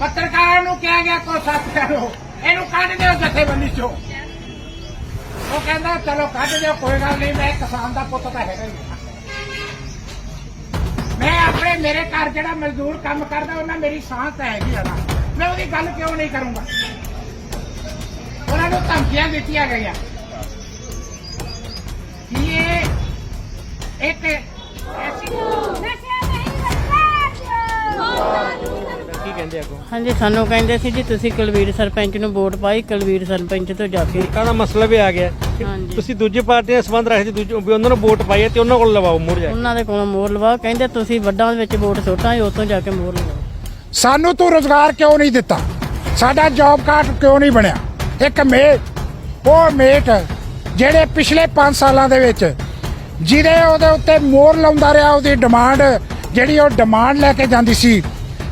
ਪੱਤਰਕਾਰਾਂ ਨੂੰ ਕਿਹਾ ਗਿਆ ਕੋ ਸੱਚ ਕਰੋ ਇਹਨੂੰ ਕੱਢ ਦਿਓ ਜਥੇਬੰਦੀ ਚੋਂ। ਉਹ ਕਹਿੰਦਾ, ਚਲੋ ਕੱਢ ਦਿਓ, ਕੋਈ ਗੱਲ ਨਹੀਂ, ਮੈਂ ਕਿਸਾਨ ਦਾ ਪੁੱਤ ਤਾਂ ਹੈਗਾ ਹੀ ਮੈਂ ਆਪਣੇ, ਮੇਰੇ ਘਰ ਜਿਹੜਾ ਮਜ਼ਦੂਰ ਕੰਮ ਕਰਦਾ, ਉਹਨਾਂ ਮੇਰੀ ਸਾਹ ਤਾਂ ਹੈਗੀ ਆ ਮੈਂ ਉਹਦੀ ਗੱਲ ਕਿਉਂ ਨਹੀਂ ਕਰੂੰਗਾ? ਉਹਨਾਂ ਨੂੰ ਧਮਕੀਆਂ ਦਿੱਤੀਆਂ ਗਈਆਂ। ਕਿ ਇਹ ਇੱਕ ਐਸੀ ਕੀ ਕਹਿੰਦੇ ਅੱਗੋਂ? ਹਾਂਜੀ ਸਾਨੂੰ ਕਹਿੰਦੇ ਸੀ ਜੀ ਤੁਸੀਂ ਕੁਲਵੀਰ ਸਰਪੰਚ ਨੂੰ ਵੋਟ ਪਾਈ ਕੁਲਵੀਰ ਸਰਪੰਚ ਤੋਂ ਜਾ ਕੇ। ਲੋਕਾਂ ਦਾ ਮਸਲਾ ਵੀ ਆ ਗਿਆ। ਕਿ ਹਾਂਜੀ। ਤੁਸੀਂ ਦੂਜੀ ਪਾਰਟੀ ਨਾਲ ਸੰਬੰਧ ਰੱਖਦੇ ਦੂਜੇ ਵੀ ਉਹਨਾਂ ਨੂੰ ਵੋਟ ਪਾਈ ਹੈ ਤੇ ਉਹਨਾਂ ਕੋਲ ਲਵਾਓ ਮੋਹਰ ਜਾ ਕੇ। ਉਹਨਾਂ ਦੇ ਕੋਲੋਂ ਮੋਹਰ ਲਵਾ ਕਹਿੰਦੇ ਤੁਸੀਂ ਵੱਡਾਂ ਦੇ ਵਿੱਚ ਵੋਟ ਸੁੱਟਾਂ ਉਤੋਂ ਜਾ ਕੇ ਮੋਹਰ ਲਵਾਓ ਸਾਨੂੰ ਤੂੰ ਰੋਜ਼ਗਾਰ ਕਿਉਂ ਨਹੀਂ ਦਿੱਤਾ? ਸਾਡਾ ਜੌਬ ਕਾਰਡ ਕਿਉਂ ਨਹੀਂ ਬਣਿਆ? ਇੱਕ ਮੇਟ ਉਹ ਮੇਟ ਜਿਹੜੇ ਪਿਛਲੇ 5 ਸਾਲਾਂ ਦੇ ਵਿੱਚ ਜਿਹਦੇ ਉਹਦੇ ਉੱਤੇ ਮੋਹਰ ਲਾਉਂਦਾ ਰਿਹਾ ਉਹਦੀ ਡਿਮਾਂਡ ਜਿਹੜੀ ਉਹ ਡਿਮਾਂਡ ਲੈ ਕੇ ਜਾਂਦੀ ਸੀ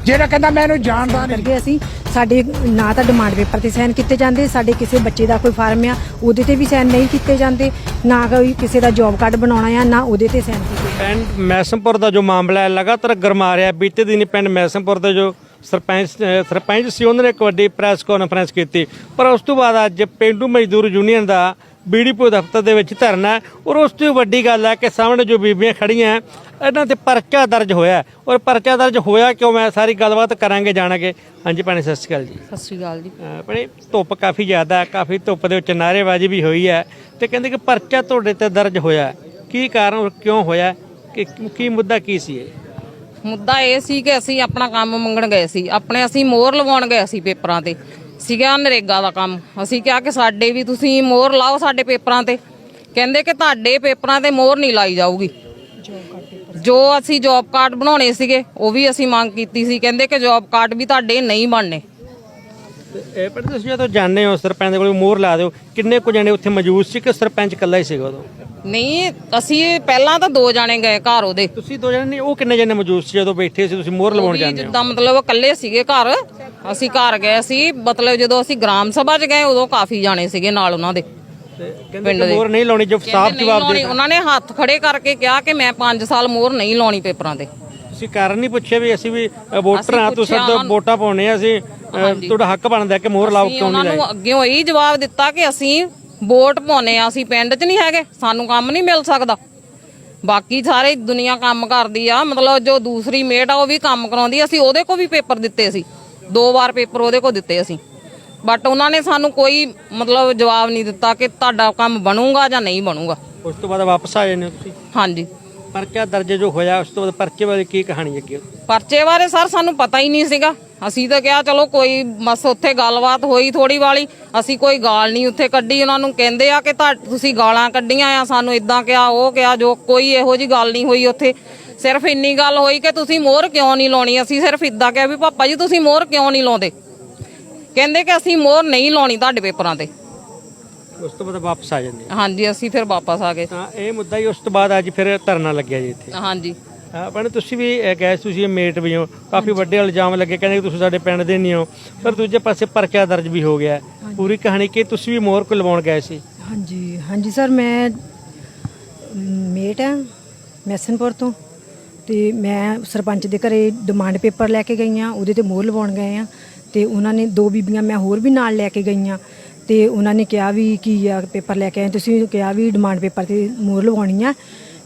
ਜਿਹੜਾ ਕਹਿੰਦਾ ਮੈਂ ਇਹਨੂੰ ਜਾਣਦਾ ਨਹੀਂ। ਕਰਕੇ ਅਸੀਂ ਸਾਡੇ ਨਾ ਤਾਂ ਡਿਮਾਂਡ ਪੇਪਰ ਤੇ ਸਾਈਨ ਕੀਤੇ ਜਾਂਦੇ ਸਾਡੇ ਕਿਸੇ ਬੱਚੇ ਦਾ ਕੋਈ ਫਾਰਮ ਆ ਉਹਦੇ ਤੇ ਵੀ ਸਾਈਨ ਨਹੀਂ ਕੀਤੇ ਜਾਂਦੇ ਨਾ ਕੋਈ ਕਿਸੇ ਦਾ ਜੌਬ ਕਾਰਡ ਬਣਾਉਣਾ ਆ ਨਾ ਉਹਦੇ ਤੇ ਸਾਈਨ ਕੀਤੇ ਪਿੰਡ ਮੈਸਮਪੁਰ ਦਾ ਜੋ ਮਾਮਲਾ ਹੈ ਲਗਾਤਾਰ ਗਰਮਾ ਰਿਹਾ ਬਿੱਤੇ ਦਿਨੀ ਪਿੰਡ ਮੈਸਮਪੁਰ ਦੇ ਜੋ ਸਰਪੰਚ ਸਰਪੰਚ ਸੀ ਉਹਨਾਂ ਨੇ ਇੱਕ ਵੱਡੀ ਪ੍ਰੈਸ ਕਾਨਫਰੰਸ ਕੀਤੀ। ਪਰ ਉਸ ਤੋਂ ਬਾਅਦ ਅੱਜ ਪਿੰਡੂ ਮਜ਼ਦੂਰ ਯੂਨੀਅਨ ਦਾ ਬੀਡੀਪੀ ਦਫ਼ਤਰ ਦੇ ਵਿੱਚ ਧਰਨਾ ਔਰ ਉਸ ਤੋਂ ਵੱਡੀ ਗੱਲ ਹੈ ਕਿ ਸਾਹਮਣੇ ਜੋ ਬੀਬੀਆਂ ਖੜੀਆਂ ਹੈ, ਇਹਨਾਂ ਤੇ ਪਰਚਾ ਦਰਜ ਹੋਇਆ ਹੈ। ਔਰ ਪਰਚਾ ਦਰਜ ਹੋਇਆ ਕਿਉਂ? ਮੈਂ ਸਾਰੀ ਗੱਲਬਾਤ ਕਰਾਂਗੇ ਜਾਣਾਂਗੇ। ਹਾਂਜੀ ਭੈਣੇ ਸਤਿ ਸ਼੍ਰੀ ਅਕਾਲ ਜੀ। ਸਤਿ ਸ਼੍ਰੀ ਅਕਾਲ ਜੀ। ਅਹ ਭੈਣੇ ਧੁੱਪ ਕਾਫੀ ਜ਼ਿਆਦਾ ਹੈ ਕਾਫੀ ਧੁੱਪ ਦੇ ਵਿੱਚ ਨਾਅਰੇਬਾਜ਼ੀ ਵੀ ਹੋਈ ਹੈ ਤੇ ਕਹਿੰਦੇ ਕਿ ਪਰਚਾ ਤੁਹਾਡੇ ਤੇ ਦਰਜ ਹੋਇਆ ਹੈ। ਕੀ ਕਾਰਨ ਔਰ ਕਿਉਂ ਹੋਇਆ ਹੈ? ਕਿ ਕੀ ਮੁੱਦਾ ਕੀ ਸੀ ਇਹ? ਮੁੱਦਾ ਇਹ ਸੀ ਕਿ ਅਸੀਂ ਆਪਣਾ ਕੰਮ ਮੰਗਣ ਗਏ ਸੀ। ਆਪਣੇ ਅਸੀਂ ਮੋਹਰ ਲਵਾਉਣ ਗਏ ਸੀ ਪੇਪਰਾਂ ਤੇ। ਸੀਗਾ ਨਰੇਗਾ ਦਾ ਕੰਮ। ਅਸੀਂ ਕਿਹਾ ਕਿ ਸਾਡੇ ਵੀ ਤੁਸੀਂ ਮੋਹਰ ਲਾਓ ਸਾਡੇ ਪੇਪਰਾਂ ਤੇ। ਕਹਿੰਦੇ ਕਿ ਤੁਹਾਡੇ ਪੇਪਰਾਂ ਤੇ ਮੋਹਰ ਨਹੀਂ ਲਾਈ ਜਾਊਗੀ। ਜੋ ਅਸੀਂ ਜੌਬ ਕਾਰਡ ਬਣਾਉਣੇ ਸੀਗੇ ਉਹ ਵੀ ਅਸੀਂ ਮੰਗ ਕੀਤੀ ਸੀ। ਕਹਿੰਦੇ ਕਿ ਜੌਬ ਕਾਰਡ ਵੀ ਤੁਹਾਡੇ ਨਹੀਂ ਬਣਨੇ। ਇਹ ਪਰ ਤੁਸੀਂ ਜਦੋਂ ਜਾਣਦੇ ਹੋ ਸਰਪੰਚ ਦੇ ਕੋਲ ਮੋਹਰ ਲਾ ਦਿਓ ਕਿੰਨੇ ਕੁ ਜਣੇ ਉੱਥੇ ਮੌਜੂਦ ਸੀ ਕਿ ਸਰਪੰਚ ਇਕੱਲਾ ਹੀ ਸੀਗਾ ਉਦੋਂ? ਨਹੀਂ ਅਸੀਂ ਪਹਿਲਾਂ ਤਾਂ ਦੋ ਜਾਣੇ ਗਏ ਘਰ ਉਹਦੇ। ਤੁਸੀਂ ਦੋ ਜਣੇ ਨਹੀਂ ਉਹ ਕਿੰਨੇ ਜਣੇ ਮੌਜੂਦ ਸੀ ਜਦੋਂ ਬੈਠੇ ਸੀ ਤੁਸੀਂ ਮੋਹਰ ਲਵਾਉਣ ਜਾਂਦੇ ਹੋ? ਜਿੱਦਾਂ ਮਤਲਬ ਇਕੱਲੇ ਸੀਗੇ ਘਰ ਅਸੀਂ ਘਰ ਗਏ ਸੀ। ਮਤਲਬ ਜਦੋਂ ਅਸੀਂ ਗ੍ਰਾਮ ਸਭਾ 'ਚ ਗਏ ਉਦੋਂ ਕਾਫੀ ਜਾਣੇ ਸੀਗੇ ਨਾਲ ਉਹਨਾਂ ਦੇ। ਕਹਿੰਦੇ ਕਿ ਮੋਹਰ ਨਹੀਂ ਲਾਉਣੀ ਜੋ ਸਾਫ਼ ਜਵਾਬ। ਦੇ ਉਹਨਾਂ ਨੇ ਹੱਥ ਖੜੇ ਕਰਕੇ ਕਿਹਾ ਕਿ ਮੈਂ 5 ਸਾਲ ਮੋਹਰ ਨਹੀਂ ਲਾਉਣੀ ਪੇਪਰਾਂ ਤੇ। ਤੁਸੀਂ ਕਾਰਨ ਨਹੀਂ ਪੁੱਛਿਆ ਵੀ ਅਸੀਂ ਵੀ ਵੋਟਰ ਆ ਤੁਸੀਂ ਉਹਨਾਂ ਨੂੰ। ਵੋਟਾਂ ਪਾਉਣੇ ਆ ਅਸੀਂ ਤੁਹਾਡਾ ਹੱਕ ਬਣਦਾ ਕਿ ਮੋਹਰ ਲਾਓ ਕਿਉਂ ਨਹੀਂ ਉਹਨਾਂ ਲਾਈ? ਨੂੰ ਅੱਗਿਓਂ ਇਹੀ ਜਵਾਬ ਦਿੱਤਾ ਕਿ ਅਸੀਂ ਵੋਟ ਪਾਉਨੇ ਆ ਅਸੀਂ ਪਿੰਡ 'ਚ ਨਹੀਂ ਹੈਗੇ ਸਾਨੂੰ ਕੰਮ ਨਹੀਂ ਮਿਲ ਸਕਦਾ। ਬਾਕੀ ਸਾਰੇ ਦੁਨੀਆ ਕੰਮ ਕਰਦੀ ਆ ਮਤਲਬ ਜੋ ਦੂਸਰੀ ਮੇਟ ਆ ਉਹ ਵੀ ਕੰਮ ਕਰਾਉਂਦੀ ਅਸੀਂ ਉਹਦੇ ਕੋ ਵੀ ਪੇਪਰ ਦਿੱਤੇ ਸੀ। ਦੋ ਵਾਰ ਪੇਪਰ ਉਹਦੇ ਕੋ ਦਿੱਤੇ ਅਸੀਂ। ਬਟ ਉਹਨਾਂ ਨੇ ਸਾਨੂੰ ਕੋਈ ਮਤਲਬ ਜਵਾਬ ਨਹੀਂ ਦਿੱਤਾ ਕਿ ਤੁਹਾਡਾ ਕੰਮ ਬਣੂਗਾ ਜਾਂ ਨਹੀਂ ਬਣੂਗਾ। ਉਸ ਤੋਂ ਬਾਅਦ ਵਾਪਸ ਆ ਜਾਂਦੇ ਹੋ ਤੁਸੀਂ? ਹਾਂਜੀ। ਪਰਚਾ ਦਰਜ ਜੋ ਹੋਇਆ ਉਸ ਤੋਂ ਬਾਅਦ ਪਰਚੇ ਬਾਰੇ ਕੀ ਕਹਾਣੀ ਅੱਗੇ? ਪਰਚੇ ਬਾਰੇ ਸਰ ਸਾਨੂੰ ਪਤਾ ਹੀ ਨਹੀਂ ਸੀਗਾ। ਅਸੀਂ ਤਾਂ ਕਿਹਾ ਚਲੋ ਕੋਈ ਬਸ ਉੱਥੇ ਗੱਲਬਾਤ ਹੋਈ ਥੋੜੀ ਵਾਲੀ। ਅਸੀਂ ਕੋਈ ਗਾਲ ਨਹੀਂ ਉੱਥੇ ਕੱਢੀ। ਉਹਨਾਂ ਨੂੰ ਕਹਿੰਦੇ ਆ ਕਿ ਤੁਸੀਂ ਗਾਲਾਂ ਕੱਢੀਆਂ ਆ ਸਾਨੂੰ ਇਦਾਂ ਕਿਹਾ ਉਹ ਕਿਹਾ ਜੋ ਕੋਈ ਇਹੋ ਜੀ ਗੱਲ ਨਹੀਂ ਹੋਈ ਉੱਥੇ। ਸਿਰਫ ਇੰਨੀ ਗੱਲ ਹੋਈ ਕਿ ਤੁਸੀਂ ਮੋਹਰ ਕਿਉਂ ਨਹੀਂ ਲਾਉਣੀ? ਅਸੀਂ ਸਿਰਫ ਇਦਾਂ ਕਿਹਾ ਵੀ ਪਾਪਾ ਜੀ ਤੁਸੀਂ ਮੋਹਰ ਕਿਉਂ ਨਹੀਂ ਲਾਉਂਦੇ? ਕਹਿੰਦੇ ਕਿ ਅਸੀਂ ਮੋਹਰ ਨਹੀਂ ਲਾਉਣੀ ਤੁਹਾਡੇ ਪੇਪਰਾਂ ਤੇ। ਉਸ ਤੋਂ ਬਾਅਦ ਵਾਪਸ ਆ ਜਾਂਦੇ ਹਾਂਜੀ ਅਸੀਂ ਫਿਰ ਵਾਪਸ ਆ ਗਏ। ਤਾਂ ਇਹ ਮੁੱਦਾ ਹੀ ਉਸ ਤੋਂ ਬਾਅਦ ਅੱਜ ਫਿਰ ਧਰਨਾ ਲੱਗਿਆ ਜੀ ਇੱਥੇ। ਹਾਂਜੀ। ਆਪਣ ਤੁਸੀਂ ਵੀ ਇਹ ਗਏ ਸੀ, ਤੁਸੀਂ ਮੇਟ ਵੀ ਹੋ। ਕਾਫੀ ਵੱਡੇ ਇਲਜ਼ਾਮ ਲੱਗੇ ਕਹਿੰਦੇ ਕਿ ਤੁਸੀਂ ਸਾਡੇ ਪਿੰਡ ਦੇ ਨਹੀਂ ਹੋ। ਪਰ ਦੂਜੇ ਪਾਸੇ ਪਰਚਾ ਦਰਜ ਵੀ ਹੋ ਗਿਆ ਹੈ। ਪੂਰੀ ਕਹਾਣੀ ਕਿ ਤੁਸੀਂ ਵੀ ਮੋਹਰ ਕੋ ਲਵਾਉਣ ਗਏ ਸੀ। ਹਾਂਜੀ ਹਾਂਜੀ ਸਰ ਮੈਂ ਮੇਟ ਆ ਮੈਸਨਪੁਰ ਤੋਂ। ਤੇ ਮੈਂ ਸਰਪੰਚ ਦੇ ਘਰੇ ਡਿਮਾਂਡ ਪੇਪਰ ਲੈ ਕੇ ਗਈ ਆ ਉਹਦੇ ਤੇ ਮੋਹਰ ਲਵਾਉਣ ਗਏ ਆ ਤੇ ਉਹਨਾਂ ਨੇ ਦੋ ਬੀਬੀਆਂ ਮੈਂ ਹੋਰ ਵੀ ਨਾਲ ਲੈ ਕੇ ਗਈਆਂ ਤੇ ਉਹਨਾਂ ਨੇ ਕਿਹਾ ਵੀ ਕੀ ਆ ਪੇਪਰ ਲੈ ਕੇ ਆਏ ਤੁਸੀਂ ਕਿਹਾ ਵੀ ਡਿਮਾਂਡ ਪੇਪਰ ਤੇ ਮੋਹਰ ਲਵਾਉਣੀ ਆ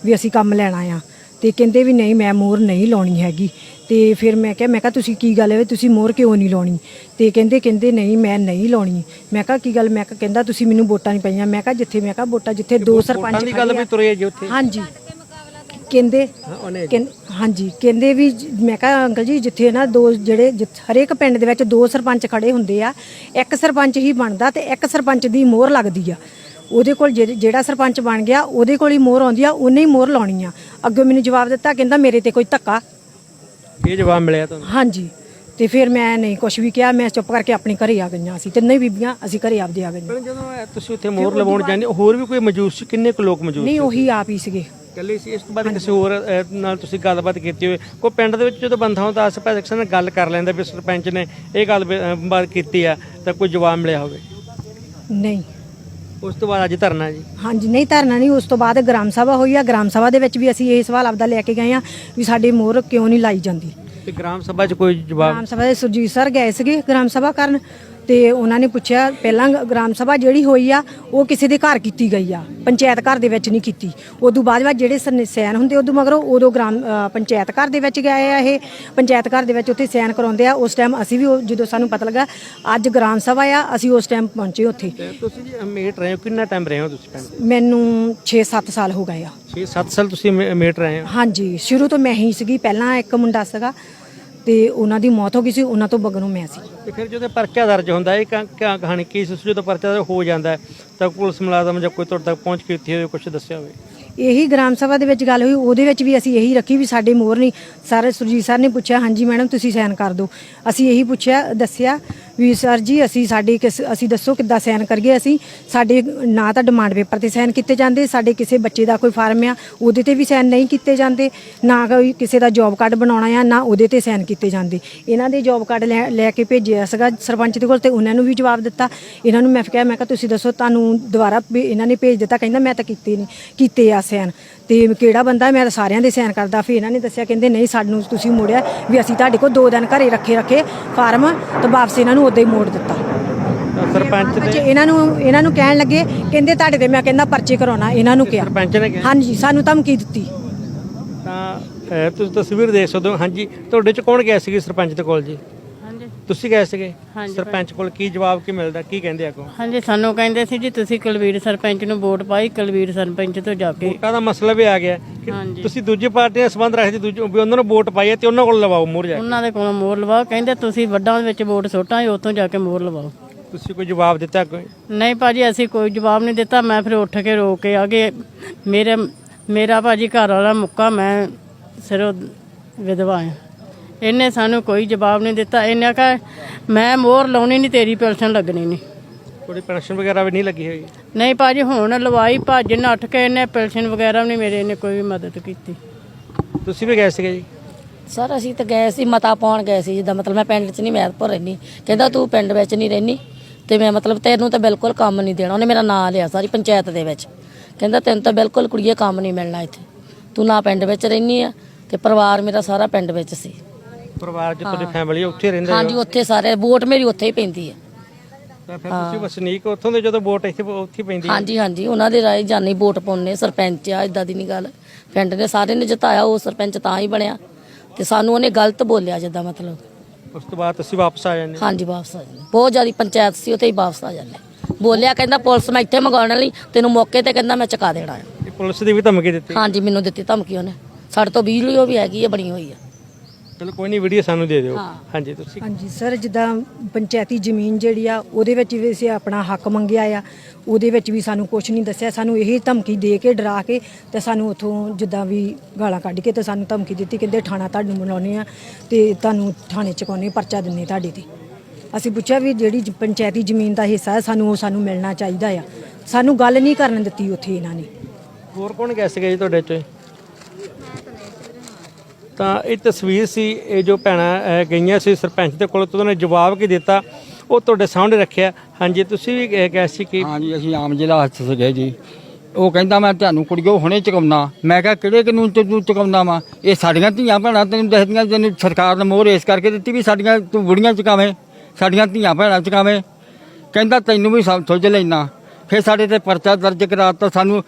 ਵੀ ਅਸੀਂ ਕੰਮ ਲੈਣਾ ਆ। ਤੇ ਕਹਿੰਦੇ ਵੀ ਨਹੀਂ ਮੈਂ ਮੋਹਰ ਨਹੀਂ ਲਾਉਣੀ ਹੈਗੀ। ਤੇ ਫਿਰ ਮੈਂ ਕਿਹਾ ਮੈਂ ਕਿਹਾ ਤੁਸੀਂ ਕੀ ਗੱਲ ਹੈ? ਵੀ ਤੁਸੀਂ ਮੋਹਰ ਕਿਉਂ ਨਹੀਂ ਲਾਉਣੀ? ਤੇ ਕਹਿੰਦੇ ਕਹਿੰਦੇ ਨਹੀਂ ਮੈਂ ਨਹੀਂ ਲਾਉਣੀ। ਮੈਂ ਕਿਹਾ ਕੀ ਗੱਲ? ਮੈਂ ਕਿਹਾ ਕਹਿੰਦਾ ਤੁਸੀਂ ਮੈਨੂੰ ਵੋਟਾਂ ਨਹੀਂ ਪਈਆਂ। ਮੈਂ ਕਿਹਾ ਜਿੱਥੇ ਮੈਂ ਕਿਹਾ ਵੋਟਾਂ ਜਿੱਥੇ ਦੋ ਸਰਪੰਚ ਦੀ ਗੱਲ ਵੀ। ਤੁਰੇ ਜੀ ਉੱਥੇ। ਹਾਂਜੀ। ਕਹਿੰਦੇ ਕਹਿੰ- ਹਾਂਜੀ ਕਹਿੰਦੇ ਵੀ ਜ- ਮੈਂ ਕਿਹਾ ਅੰਕਲ ਜੀ ਜਿੱਥੇ ਨਾ ਦੋ ਜਿਹੜੇ ਜਿੱਥ- ਹਰੇਕ ਪਿੰਡ ਦੇ ਵਿੱਚ ਦੋ ਸਰਪੰਚ ਖੜੇ ਹੁੰਦੇ ਆ ਇੱਕ ਸਰਪੰਚ ਹੀ ਬਣਦਾ ਤੇ ਇੱਕ ਸਰਪੰਚ ਦੀ ਮੋਹਰ ਲੱਗਦੀ ਆ। ਉਹਦੇ ਕੋਲ ਜਿਹੜੇ- ਜਿਹੜਾ ਸਰਪੰਚ ਬਣ ਗਿਆ ਉਹਦੇ ਕੋਲ ਹੀ ਮੋਹਰ ਆਉਂਦੀ ਆ ਉਹਨੇ ਹੀ ਮੋਹਰ ਲਾਉਣੀ ਆ। ਅੱਗੇ ਮੈਨੂੰ ਜਵਾਬ ਦਿੱਤਾ ਕਹਿੰਦਾ ਮੇਰੇ ਤੇ ਕੋਈ ਧੱਕਾ। ਇਹ ਜਵਾਬ ਮਿਲਿਆ ਤੁਹਾਨੂੰ? ਹਾਂਜੀ ਤੇ ਫਿਰ ਮੈਂ ਨਹੀਂ ਕੁਝ ਵੀ ਕਿਹਾ ਮੈਂ ਚੁੱਪ ਕਰਕੇ ਆਪਣੇ ਘਰੇ ਆ ਗਈਆਂ ਅਸੀਂ ਤਿੰਨੇ ਬੀਬੀਆਂ ਅਸੀਂ ਘਰੇ ਆਪਦੇ ਆ ਗਈਆਂ। ਜਦੋਂ ਇਹ ਤੁਸੀਂ ਉੱਥੇ ਮੋਹਰ ਲਵਾਉਣ ਜਾਂਦੇ ਹੋ, ਹੋਰ ਵੀ ਕੋਈ ਮੌਜੂਦ ਸੀ? ਕਿੰਨੇ ਕੁ ਲੋਕ ਮੌਜੂਦ ਨਹੀਂ ਉਹੀ ਆਪ ਹੀ ਸੀਗੇ। ਇਕੱਲੇ ਸੀ ਇਸ ਤੋਂ ਬਾਅਦ ਕਿਸੇ ਹੋਰ ਅਹ, ਨਾਲ ਤੁਸੀਂ ਗੱਲਬਾਤ ਕੀਤੀ ਹੋਵੇ। ਕੋਈ ਪਿੰਡ ਦੇ ਵਿੱਚ ਜਦੋਂ ਬੰਦਾ ਹੁੰਦਾ ਆਸ-ਪਾਸ ਅਕਸਰ ਨਾਲ ਗੱਲ ਕਰ ਲੈਂਦਾ ਵੀ ਸਰਪੰਚ ਨੇ ਇਹ ਗੱਲ ਵੀ, ਅਹ, ਬਾਤ ਕੀਤੀ ਆ ਤਾਂ ਕੋਈ ਜਵਾਬ ਮਿਲਿਆ ਹੋਵੇ? ਨਹੀਂ। ਉਸ ਤੋਂ ਬਾਅਦ ਅੱਜ ਧਰਨਾ ਜੀ। ਹਾਂਜੀ ਨਹੀਂ ਧਰਨਾ ਨਹੀਂ ਉਸ ਤੋਂ ਬਾਅਦ ਗ੍ਰਾਮ ਸਭਾ ਹੋਈ ਆ। ਗ੍ਰਾਮ ਸਭਾ ਦੇ ਵਿੱਚ ਵੀ ਅਸੀਂ ਇਹ ਸਵਾਲ ਆਪਦਾ ਲੈ ਕੇ ਗਏ ਆ ਵੀ ਸਾਡੇ ਮੋਹਰ ਕਿਉਂ ਨਹੀਂ ਲਾਈ ਜਾਂਦੀ। ਤੇ ਗ੍ਰਾਮ ਸਭਾ 'ਚ ਕੋਈ ਜਵਾਬ? ਗ੍ਰਾਮ ਸਭਾ ਦੇ ਸੁਰਜੀਤ ਸਰ ਗਏ ਸੀਗੇ ਗ੍ਰਾਮ ਸਭਾ ਕਰਨ। ਤੇ ਉਹਨਾਂ ਨੇ ਪੁੱਛਿਆ ਪਹਿਲਾਂ ਗ੍ਰਾਮ ਸਭਾ ਜਿਹੜੀ ਹੋਈ ਆ ਉਹ ਕਿਸੇ ਦੇ ਘਰ ਕੀਤੀ ਗਈ ਆ ਪੰਚਾਇਤ ਘਰ ਦੇ ਵਿੱਚ ਨਹੀਂ ਕੀਤੀ। ਉਦੋਂ ਬਾਅਦ ਬਾਅਦ ਜਿਹੜੇ ਸਨ- ਹੁੰਦੇ ਉਦੋਂ ਮਗਰੋਂ ਉਦੋਂ ਗ੍ਰਾਮ ਪੰਚਾਇਤ ਘਰ ਦੇ ਵਿੱਚ ਗਏ ਆ ਇਹ। ਪੰਚਾਇਤ ਘਰ ਦੇ ਵਿੱਚ ਉੱਥੇ ਸੈਨ ਕਰਾਉਂਦੇ ਆ ਉਸ ਟਾਈਮ ਅਸੀਂ ਵੀ ਉਹ- ਜਦੋਂ ਸਾਨੂੰ ਪਤਾ ਲੱਗਾ ਅੱਜ ਗ੍ਰਾਮ ਸਭਾ ਆ ਅਸੀਂ ਉਸ ਟਾਈਮ ਪਹੁੰਚੇ ਉੱਥੇ। ਤੁਸੀਂ ਜੀ ਮੇਟ ਰਹੇ ਹੋ ਕਿੰਨਾ ਟਾਈਮ ਰਹੇ ਹੋ ਤੁਸੀਂ ਪਿੰਡ? ਮੈਨੂੰ 6-7 ਸਾਲ ਹੋ ਗਏ ਆ। 6-7 ਸਾਲ ਤੁਸੀਂ ਮੇਟ ਰਹੇ ਹੋ? ਹਾਂਜੀ ਸ਼ੁਰੂ ਤੋਂ ਮੈਂ ਹੀ ਸੀਗੀ ਪਹਿਲਾਂ ਇੱਕ ਮੁੰਡਾ ਸੀਗਾ ਤੇ ਉਹਨਾਂ ਦੀ ਮੌਤ ਹੋ ਗਈ ਸੀ ਉਹਨਾਂ ਤੋਂ ਬਗਨੋਂ ਮੈਂ ਸੀ। ਤੇ ਫਿਰ ਜਦੋਂ ਪਰਚਾ ਦਰਜ ਹੁੰਦਾ ਇਹ ਕਾਂ- ਕਹਾਣੀ ਕੀ ਸੀ? ਜਦੋਂ ਪਰਚਾ ਦਰਜ ਹੋ ਜਾਂਦਾ ਹੈ ਤਾਂ ਪੁਲਿਸ ਮੁਲਾਜ਼ਮ ਜਾਂ ਕੋਈ ਤੁਹਾਡੇ ਤੱਕ ਪਹੁੰਚ ਕੇ ਹੋਵੇ ਕੁਝ ਦੱਸਿਆ ਹੋਵੇ। ਇਹੀ ਗ੍ਰਾਮ ਸਭਾ ਦੇ ਵਿੱਚ ਗੱਲ ਹੋਈ ਉਹਦੇ ਵਿੱਚ ਵੀ ਅਸੀਂ ਇਹੀ ਰੱਖੀ ਵੀ ਸਾਡੇ ਮੋਹਰ ਨਹੀਂ। ਸਰ ਸੁਰਜੀਤ ਸਰ ਨੇ ਪੁੱਛਿਆ ਹਾਂਜੀ ਮੈਡਮ ਤੁਸੀਂ ਸਾਈਨ ਕਰ ਦਿਓ। ਅਸੀਂ ਇਹੀ ਪੁੱਛਿਆ ਦੱਸਿਆ ਵੀ ਸਰ ਜੀ, ਅਸੀਂ ਸਾਡੇ ਕਿਸ, ਅਸੀਂ ਦੱਸੋ ਕਿੱਦਾਂ ਸਾਈਨ ਕਰੀਏ ਅਸੀਂ? ਸਾਡੇ ਨਾ ਤਾਂ ਡਿਮਾਂਡ ਪੇਪਰ ਤੇ ਸਾਈਨ ਕੀਤੇ ਜਾਂਦੇ, ਸਾਡੇ ਕਿਸੇ ਬੱਚੇ ਦਾ ਕੋਈ ਫਾਰਮ ਆ, ਉਹਦੇ ਤੇ ਵੀ ਸਾਈਨ ਨਹੀਂ ਕੀਤੇ ਜਾਂਦੇ, ਨਾ ਕੋਈ ਕਿਸੇ ਦਾ ਜੌਬ ਕਾਰਡ ਬਣਾਉਣਾ ਆ, ਨਾ ਉਹਦੇ ਤੇ ਸਾਈਨ ਕੀਤੇ ਜਾਂਦੇ। ਇਹਨਾਂ ਦੇ ਜੌਬ ਕਾਰਡ ਲੈ ਲੈ ਕੇ ਭੇਜਿਆ ਸੀਗਾ ਸਰਪੰਚ ਦੇ ਕੋਲ ਤੇ ਉਹਨਾਂ ਨੂੰ ਵੀ ਜਵਾਬ ਦਿੱਤਾ। ਇਹਨਾਂ ਨੂੰ ਮੈਂ ਕਿਹਾ ਮੈਂ ਕਿਹਾ, ਤੁਸੀਂ ਦੱਸੋ, ਤੁਹਾਨੂੰ ਦੁਬਾਰਾ ਵੀ ਇਹਨਾਂ ਨੇ ਭੇਜ ਦਿੱਤਾ, ਕਹਿੰਦਾ ਮੈਂ ਤਾਂ ਕੀਤੇ ਨਹੀਂ ਕੀਤੇ ਆ ਸਾਈਨ ਤੇ ਕਿਹੜਾ ਬੰਦਾ ਮੈਂ ਤਾਂ ਸਾਰਿਆਂ ਦੇ ਸਾਈਨ ਕਰਦਾ ਫਿਰ ਇਹਨਾਂ ਨੇ ਦੱਸਿਆ ਕਹਿੰਦੇ ਨਹੀਂ ਸਾਨੂੰ ਤੁਸੀਂ ਮੋੜਿਆ ਵੀ ਅਸੀਂ ਤੁਹਾਡੇ ਕੋਲ ਦੋ ਦਿਨ ਘਰੇ ਰੱਖੇ ਰੱਖੇ ਫਾਰਮ ਤੇ ਵਾਪਸ ਇਹਨਾਂ ਨੂੰ ਉਦਾਂ ਹੀ ਮੋੜ ਦਿੱਤਾ। ਸਰਪੰਚ ਦੇ ਇਹਨਾਂ ਨੂੰ ਇਹਨਾਂ ਨੂੰ ਕਹਿਣ ਲੱਗੇ ਕਹਿੰਦੇ ਤੁਹਾਡੇ ਤੇ ਮੈਂ ਕਹਿੰਦਾ ਪਰਚੇ ਕਰਾਉਣਾ ਇਹਨਾਂ ਨੂੰ ਕਿਹਾ। ਸਰਪੰਚ ਨੇ ਕਿਹਾ? ਹਾਂਜੀ ਸਾਨੂੰ ਧਮਕੀ ਦਿੱਤੀ। ਤਾਂ ਤੁਸੀਂ ਤਸਵੀਰ ਦੇਖ ਸਕਦੇ ਹੋ ਹਾਂਜੀ ਤੁਹਾਡੇ ਚ ਕੌਣ ਗਿਆ ਸੀਗੇ ਸਰਪੰਚ ਦੇ ਕੋਲ ਜੀ? ਤੁਸੀਂ ਗਏ ਸੀਗੇ? ਹਾਂਜੀ, ਸਰਪੰਚ ਕੋਲ ਕੀ ਜਵਾਬ ਕੀ ਮਿਲਦਾ ਕੀ ਕਹਿੰਦੇ ਆ ਕੋ ਹਾਂਜੀ ਸਾਨੂੰ ਕਹਿੰਦੇ ਸੀ ਜੀ ਤੁਸੀਂ ਕੁਲਵੀਰ ਸਰਪੰਚ ਨੂੰ ਵੋਟ ਪਾਈ ਕੁਲਵੀਰ ਸਰਪੰਚ ਤੋਂ ਜਾ ਕੇ। ਵੋਟਾਂ ਦਾ ਮਸਲਾ ਵੀ ਆ ਗਿਆ ਕਿ ਹਾਂਜੀ। ਤੁਸੀਂ ਦੂਜੀ ਪਾਰਟੀ ਨਾਲ ਸੰਬੰਧ ਰੱਖਦੇ ਦੂਜੀ ਵੀ ਉਹਨਾਂ ਨੂੰ ਵੋਟ ਪਾਈ ਹੈ ਤੇ ਉਹਨਾਂ ਕੋਲ ਲਵਾਓ ਮੋਹਰ ਜਾ ਉਹਨਾਂ ਦੇ ਕੋਲੋਂ ਮੋਹਰ ਲਵਾਓ ਕਹਿੰਦੇ ਤੁਸੀਂ ਵੱਡਾਂ ਵਿੱਚ ਵੋਟ ਸੁੱਟਾਂ ਉੱਥੋਂ ਜਾ ਕੇ ਮੋਹਰ ਲਵਾਓ। ਤੁਸੀਂ ਕੋਈ ਜਵਾਬ ਦਿੱਤਾ ਕੋਈ? ਨਹੀਂ ਭਾਜੀ ਅਸੀਂ ਕੋਈ ਜਵਾਬ ਨਹੀਂ ਦਿੱਤਾ ਮੈਂ ਫਿਰ ਉੱਠ ਕੇ ਰੋ ਕੇ ਆ ਗਏ ਮੇਰੇ ਮੇਰਾ ਭਾਜੀ ਘਰ ਵਾਲਾ ਮੁੱਕਾ ਮੈਂ ਸਿਰੋਂ ਵਿਧਵਾ ਹਾਂ। ਇਹਨੇ ਸਾਨੂੰ ਕੋਈ ਜਵਾਬ ਨਹੀਂ ਦਿੱਤਾ। ਇਹਨੇ ਕਹਾ ਮੈਂ ਮੋਹਰ ਲਾਉਣੀ ਨਹੀਂ ਤੇਰੀ ਪੈਨਸ਼ਨ ਲੱਗਣੀ ਨਹੀਂ। ਕੋਈ ਪੈਨਸ਼ਨ ਵਗੈਰਾ ਵੀ ਨਹੀਂ ਲੱਗੀ ਹੋਈ? ਨਹੀਂ ਭਾਜੀ ਹੁਣ ਲਵਾਈ ਭੱਜ ਨੱਠ ਕੇ ਇਹਨੇ ਪੈਨਸ਼ਨ ਵਗੈਰਾ ਵੀ ਨਹੀਂ ਮੇਰੇ ਨੇ ਕੋਈ ਮਦਦ ਕੀਤੀ। ਤੁਸੀਂ ਵੀ ਗਏ ਸੀਗੇ ਜੀ? ਸਰ ਅਸੀਂ ਤਾਂ ਗਏ ਸੀ ਮਤਾ ਪਾਉਣ ਗਏ ਸੀ ਜਿੱਦਾਂ ਮਤਲਬ ਮੈਂ ਪਿੰਡ 'ਚ ਨਹੀਂ ਮਹਿਤਪੁਰ ਰਹਿਨੀ ਕਹਿੰਦਾ ਤੂੰ ਪਿੰਡ ਵਿੱਚ ਨਹੀਂ ਰਹਿਨੀ ਤੇ ਮੈਂ ਮਤਲਬ ਤੈਨੂੰ ਤਾਂ ਬਿਲਕੁਲ ਕੰਮ ਨਹੀਂ ਦੇਣਾ। ਉਹਨੇ ਮੇਰਾ ਨਾਂ ਲਿਆ ਸਾਰੀ ਪੰਚਾਇਤ ਦੇ ਵਿੱਚ। ਕਹਿੰਦਾ ਤੈਨੂੰ ਤਾਂ ਬਿਲਕੁਲ ਕੁੜੀਏ ਕੰਮ ਨਹੀਂ ਮਿਲਣਾ ਇੱਥੇ। ਤੂੰ ਨਾ ਪਿੰਡ ਵਿੱਚ ਰਹਿਨੀ ਆ ਤੇ ਪਰਿਵਾਰ ਮੇਰਾ ਸਾਰਾ ਪਿੰਡ ਵਿੱਚ ਸੀ। ਪਰਿਵਾਰ ਚ ਤੁਹਾਡੀ ਫੈਮਿਲੀ ਉੱਥੇ ਰਹਿੰਦੇ ਹਾਂਜੀ ਉੱਥੇ ਸਾਰੇ ਵੋਟ ਮੇਰੀ ਉੱਥੇ ਹੀ ਪੈਂਦੀ ਹੈ ਤਾਂ ਫਿਰ ਤੁਸੀਂ ਵਸਨੀਕ ਉੱਥੋਂ ਦੇ ਜਦੋਂ ਵੋਟ ਇੱਥੇ ਉੱਥੇ ਪੈਂਦੀ ਹੈ ਹਾਂਜੀ ਹਾਂਜੀ ਉਹਨਾਂ ਦੇ ਰਾਏ ਜਾਨੀ ਵੋਟ ਪਾਉਣੇ ਸਰਪੰਚ ਆ ਇਦਾਂ ਦੀ ਨਹੀਂ ਗੱਲ। ਪਿੰਡ ਨੇ ਸਾਰੇ ਨੇ ਜਿਤਾਇਆ ਉਹ ਸਰਪੰਚ ਤਾਂ ਹੀ ਬਣਿਆ। ਤੇ ਸਾਨੂੰ ਉਹਨੇ ਗਲਤ ਬੋਲਿਆ ਜਿੱਦਾਂ ਮਤਲਬ। ਉਸ ਤੋਂ ਬਾਅਦ ਤੁਸੀਂ ਵਾਪਸ ਆ ਜਾਂਦੇ ਹਾਂਜੀ ਵਾਪਸ ਆ ਜਾਂਦੇ ਬਹੁਤ ਜ਼ਿਆਦਾ ਪੰਚਾਇਤ ਸੀ ਉੱਥੇ ਹੀ ਵਾਪਸ ਆ ਜਾਂਦੇ ਬੋਲਿਆ ਕਹਿੰਦਾ ਪੁਲਿਸ ਮੈਂ ਇੱਥੇ ਮੰਗਾਉਣ ਲਈ ਤੈਨੂੰ ਮੌਕੇ ਤੇ ਕਹਿੰਦਾ ਮੈਂ ਚੁਕਾ ਦੇਣਾ ਆ। ਇਹ ਪੁਲਿਸ ਦੀ ਵੀ ਧਮਕੀ ਦਿੱਤੀ। ਹਾਂਜੀ ਮੈਨੂੰ ਦਿੱਤੀ ਧਮਕੀ ਉਹਨੇ। ਸਾਡੇ ਤੋਂ ਵੀਡੀਓ ਵੀ ਹੈਗੀ ਹੈ ਬਣੀ ਹੋਈ ਹੈ ਚਲੋ ਕੋਈ ਨਹੀਂ ਵੀਡੀਓ ਸਾਨੂੰ ਦੇ ਦਿਓ। ਹਾਂਜੀ ਤੁਸੀਂ। ਹਾਂਜੀ ਸਰ ਜਿੱਦਾਂ ਪੰਚਾਇਤੀ ਜ਼ਮੀਨ ਜਿਹੜੀ ਆ ਉਹਦੇ ਵਿੱਚ ਵੀ ਅਸੀਂ ਆਪਣਾ ਹੱਕ ਮੰਗਿਆ ਆ। ਉਹਦੇ ਵਿੱਚ ਵੀ ਸਾਨੂੰ ਕੁਝ ਨਹੀਂ ਦੱਸਿਆ। ਸਾਨੂੰ ਇਹੀ ਧਮਕੀ ਦੇ ਕੇ ਡਰਾ ਕੇ ਤੇ ਸਾਨੂੰ ਉਥੋਂ ਜਿੱਦਾਂ ਵੀ ਗਾਲਾਂ ਕੱਢ ਕੇ ਤੇ ਸਾਨੂੰ ਧਮਕੀ ਦਿੱਤੀ ਕਹਿੰਦੇ ਥਾਣਾ ਤੁਹਾਨੂੰ ਬਣਾਉਣੇ ਆ ਤੇ ਤੁਹਾਨੂੰ ਥਾਣੇ ਚਕਾਉਣੇ ਪਰਚਾ ਦਿੰਨੇ ਤੁਹਾਡੇ ਤੇ। ਅਸੀਂ ਪੁੱਛਿਆ ਵੀ ਜਿਹੜੀ ਜ- ਪੰਚਾਇਤੀ ਜ਼ਮੀਨ ਦਾ ਹਿੱਸਾ ਹੈ ਸਾਨੂੰ ਉਹ ਸਾਨੂੰ ਮਿਲਣਾ ਚਾਹੀਦਾ ਆ। ਸਾਨੂੰ ਗੱਲ ਨਹੀਂ ਕਰਨ ਦਿੱਤੀ ਉੱਥੇ ਇਹਨਾਂ ਨੇ। ਹੋਰ ਕੌਣ ਗਏ ਸੀਗੇ ਜੀ ਤੁਹਾਡੇ ਚ ਤਾਂ ਇਹ ਤਸਵੀਰ ਸੀ, ਇਹ ਜੋ ਭੈਣਾਂ ਗਈਆਂ ਸੀ ਸਰਪੰਚ ਦੇ ਕੋਲ, ਤੋਂ ਉਹਨੇ ਜਵਾਬ ਕੀ ਦਿੱਤਾ, ਉਹ ਤੁਹਾਡੇ ਸਾਹਮਣੇ ਰੱਖਿਆ। ਹਾਂਜੀ, ਤੁਸੀਂ ਵੀ ਕਿਹਾ ਸੀ ਕਿ ਹਾਂਜੀ, ਅਸੀਂ ਆਮ ਜ਼ਿਲ੍ਹਾ ਹੱਥ ਸੀਗੇ ਜੀ। ਉਹ ਕਹਿੰਦਾ, ਮੈਂ ਤੁਹਾਨੂੰ ਕੁੜੀਓ ਹੁਣੇ ਚੁਕਾਉਣਾ। ਮੈਂ ਕਿਹਾ, ਕਿਹੜੇ ਕਾਨੂੰਨ ਤੇ ਤੂੰ ਚੁਕਾਉਂਦਾ ਵਾ? ਇਹ ਸਾਡੀਆਂ ਧੀਆਂ ਭੈਣਾਂ ਤੈਨੂੰ ਦੱਸਦੀਆਂ ਤੈਨੂੰ ਸਰਕਾਰ ਨੇ ਮੋਹਰ ਇਸ ਕਰਕੇ ਦਿੱਤੀ ਵੀ ਸਾਡੀਆਂ ਤੂੰ ਬੁੜੀਆਂ ਚੁਕਾਵੇਂ, ਸਾਡੀਆਂ ਧੀਆਂ ਭੈਣਾਂ ਚੁਕਾਵੇਂ। ਕਹਿੰਦਾ, ਤੈਨੂੰ ਵੀ ਸਭ ਸੁੱਝ ਲੈਣਾ। ਫਿਰ ਸਾਡੇ ਤੇ ਪਰਚਾ ਦਰਜ ਕਰਾਤਾ ਸਾਨੂੰ।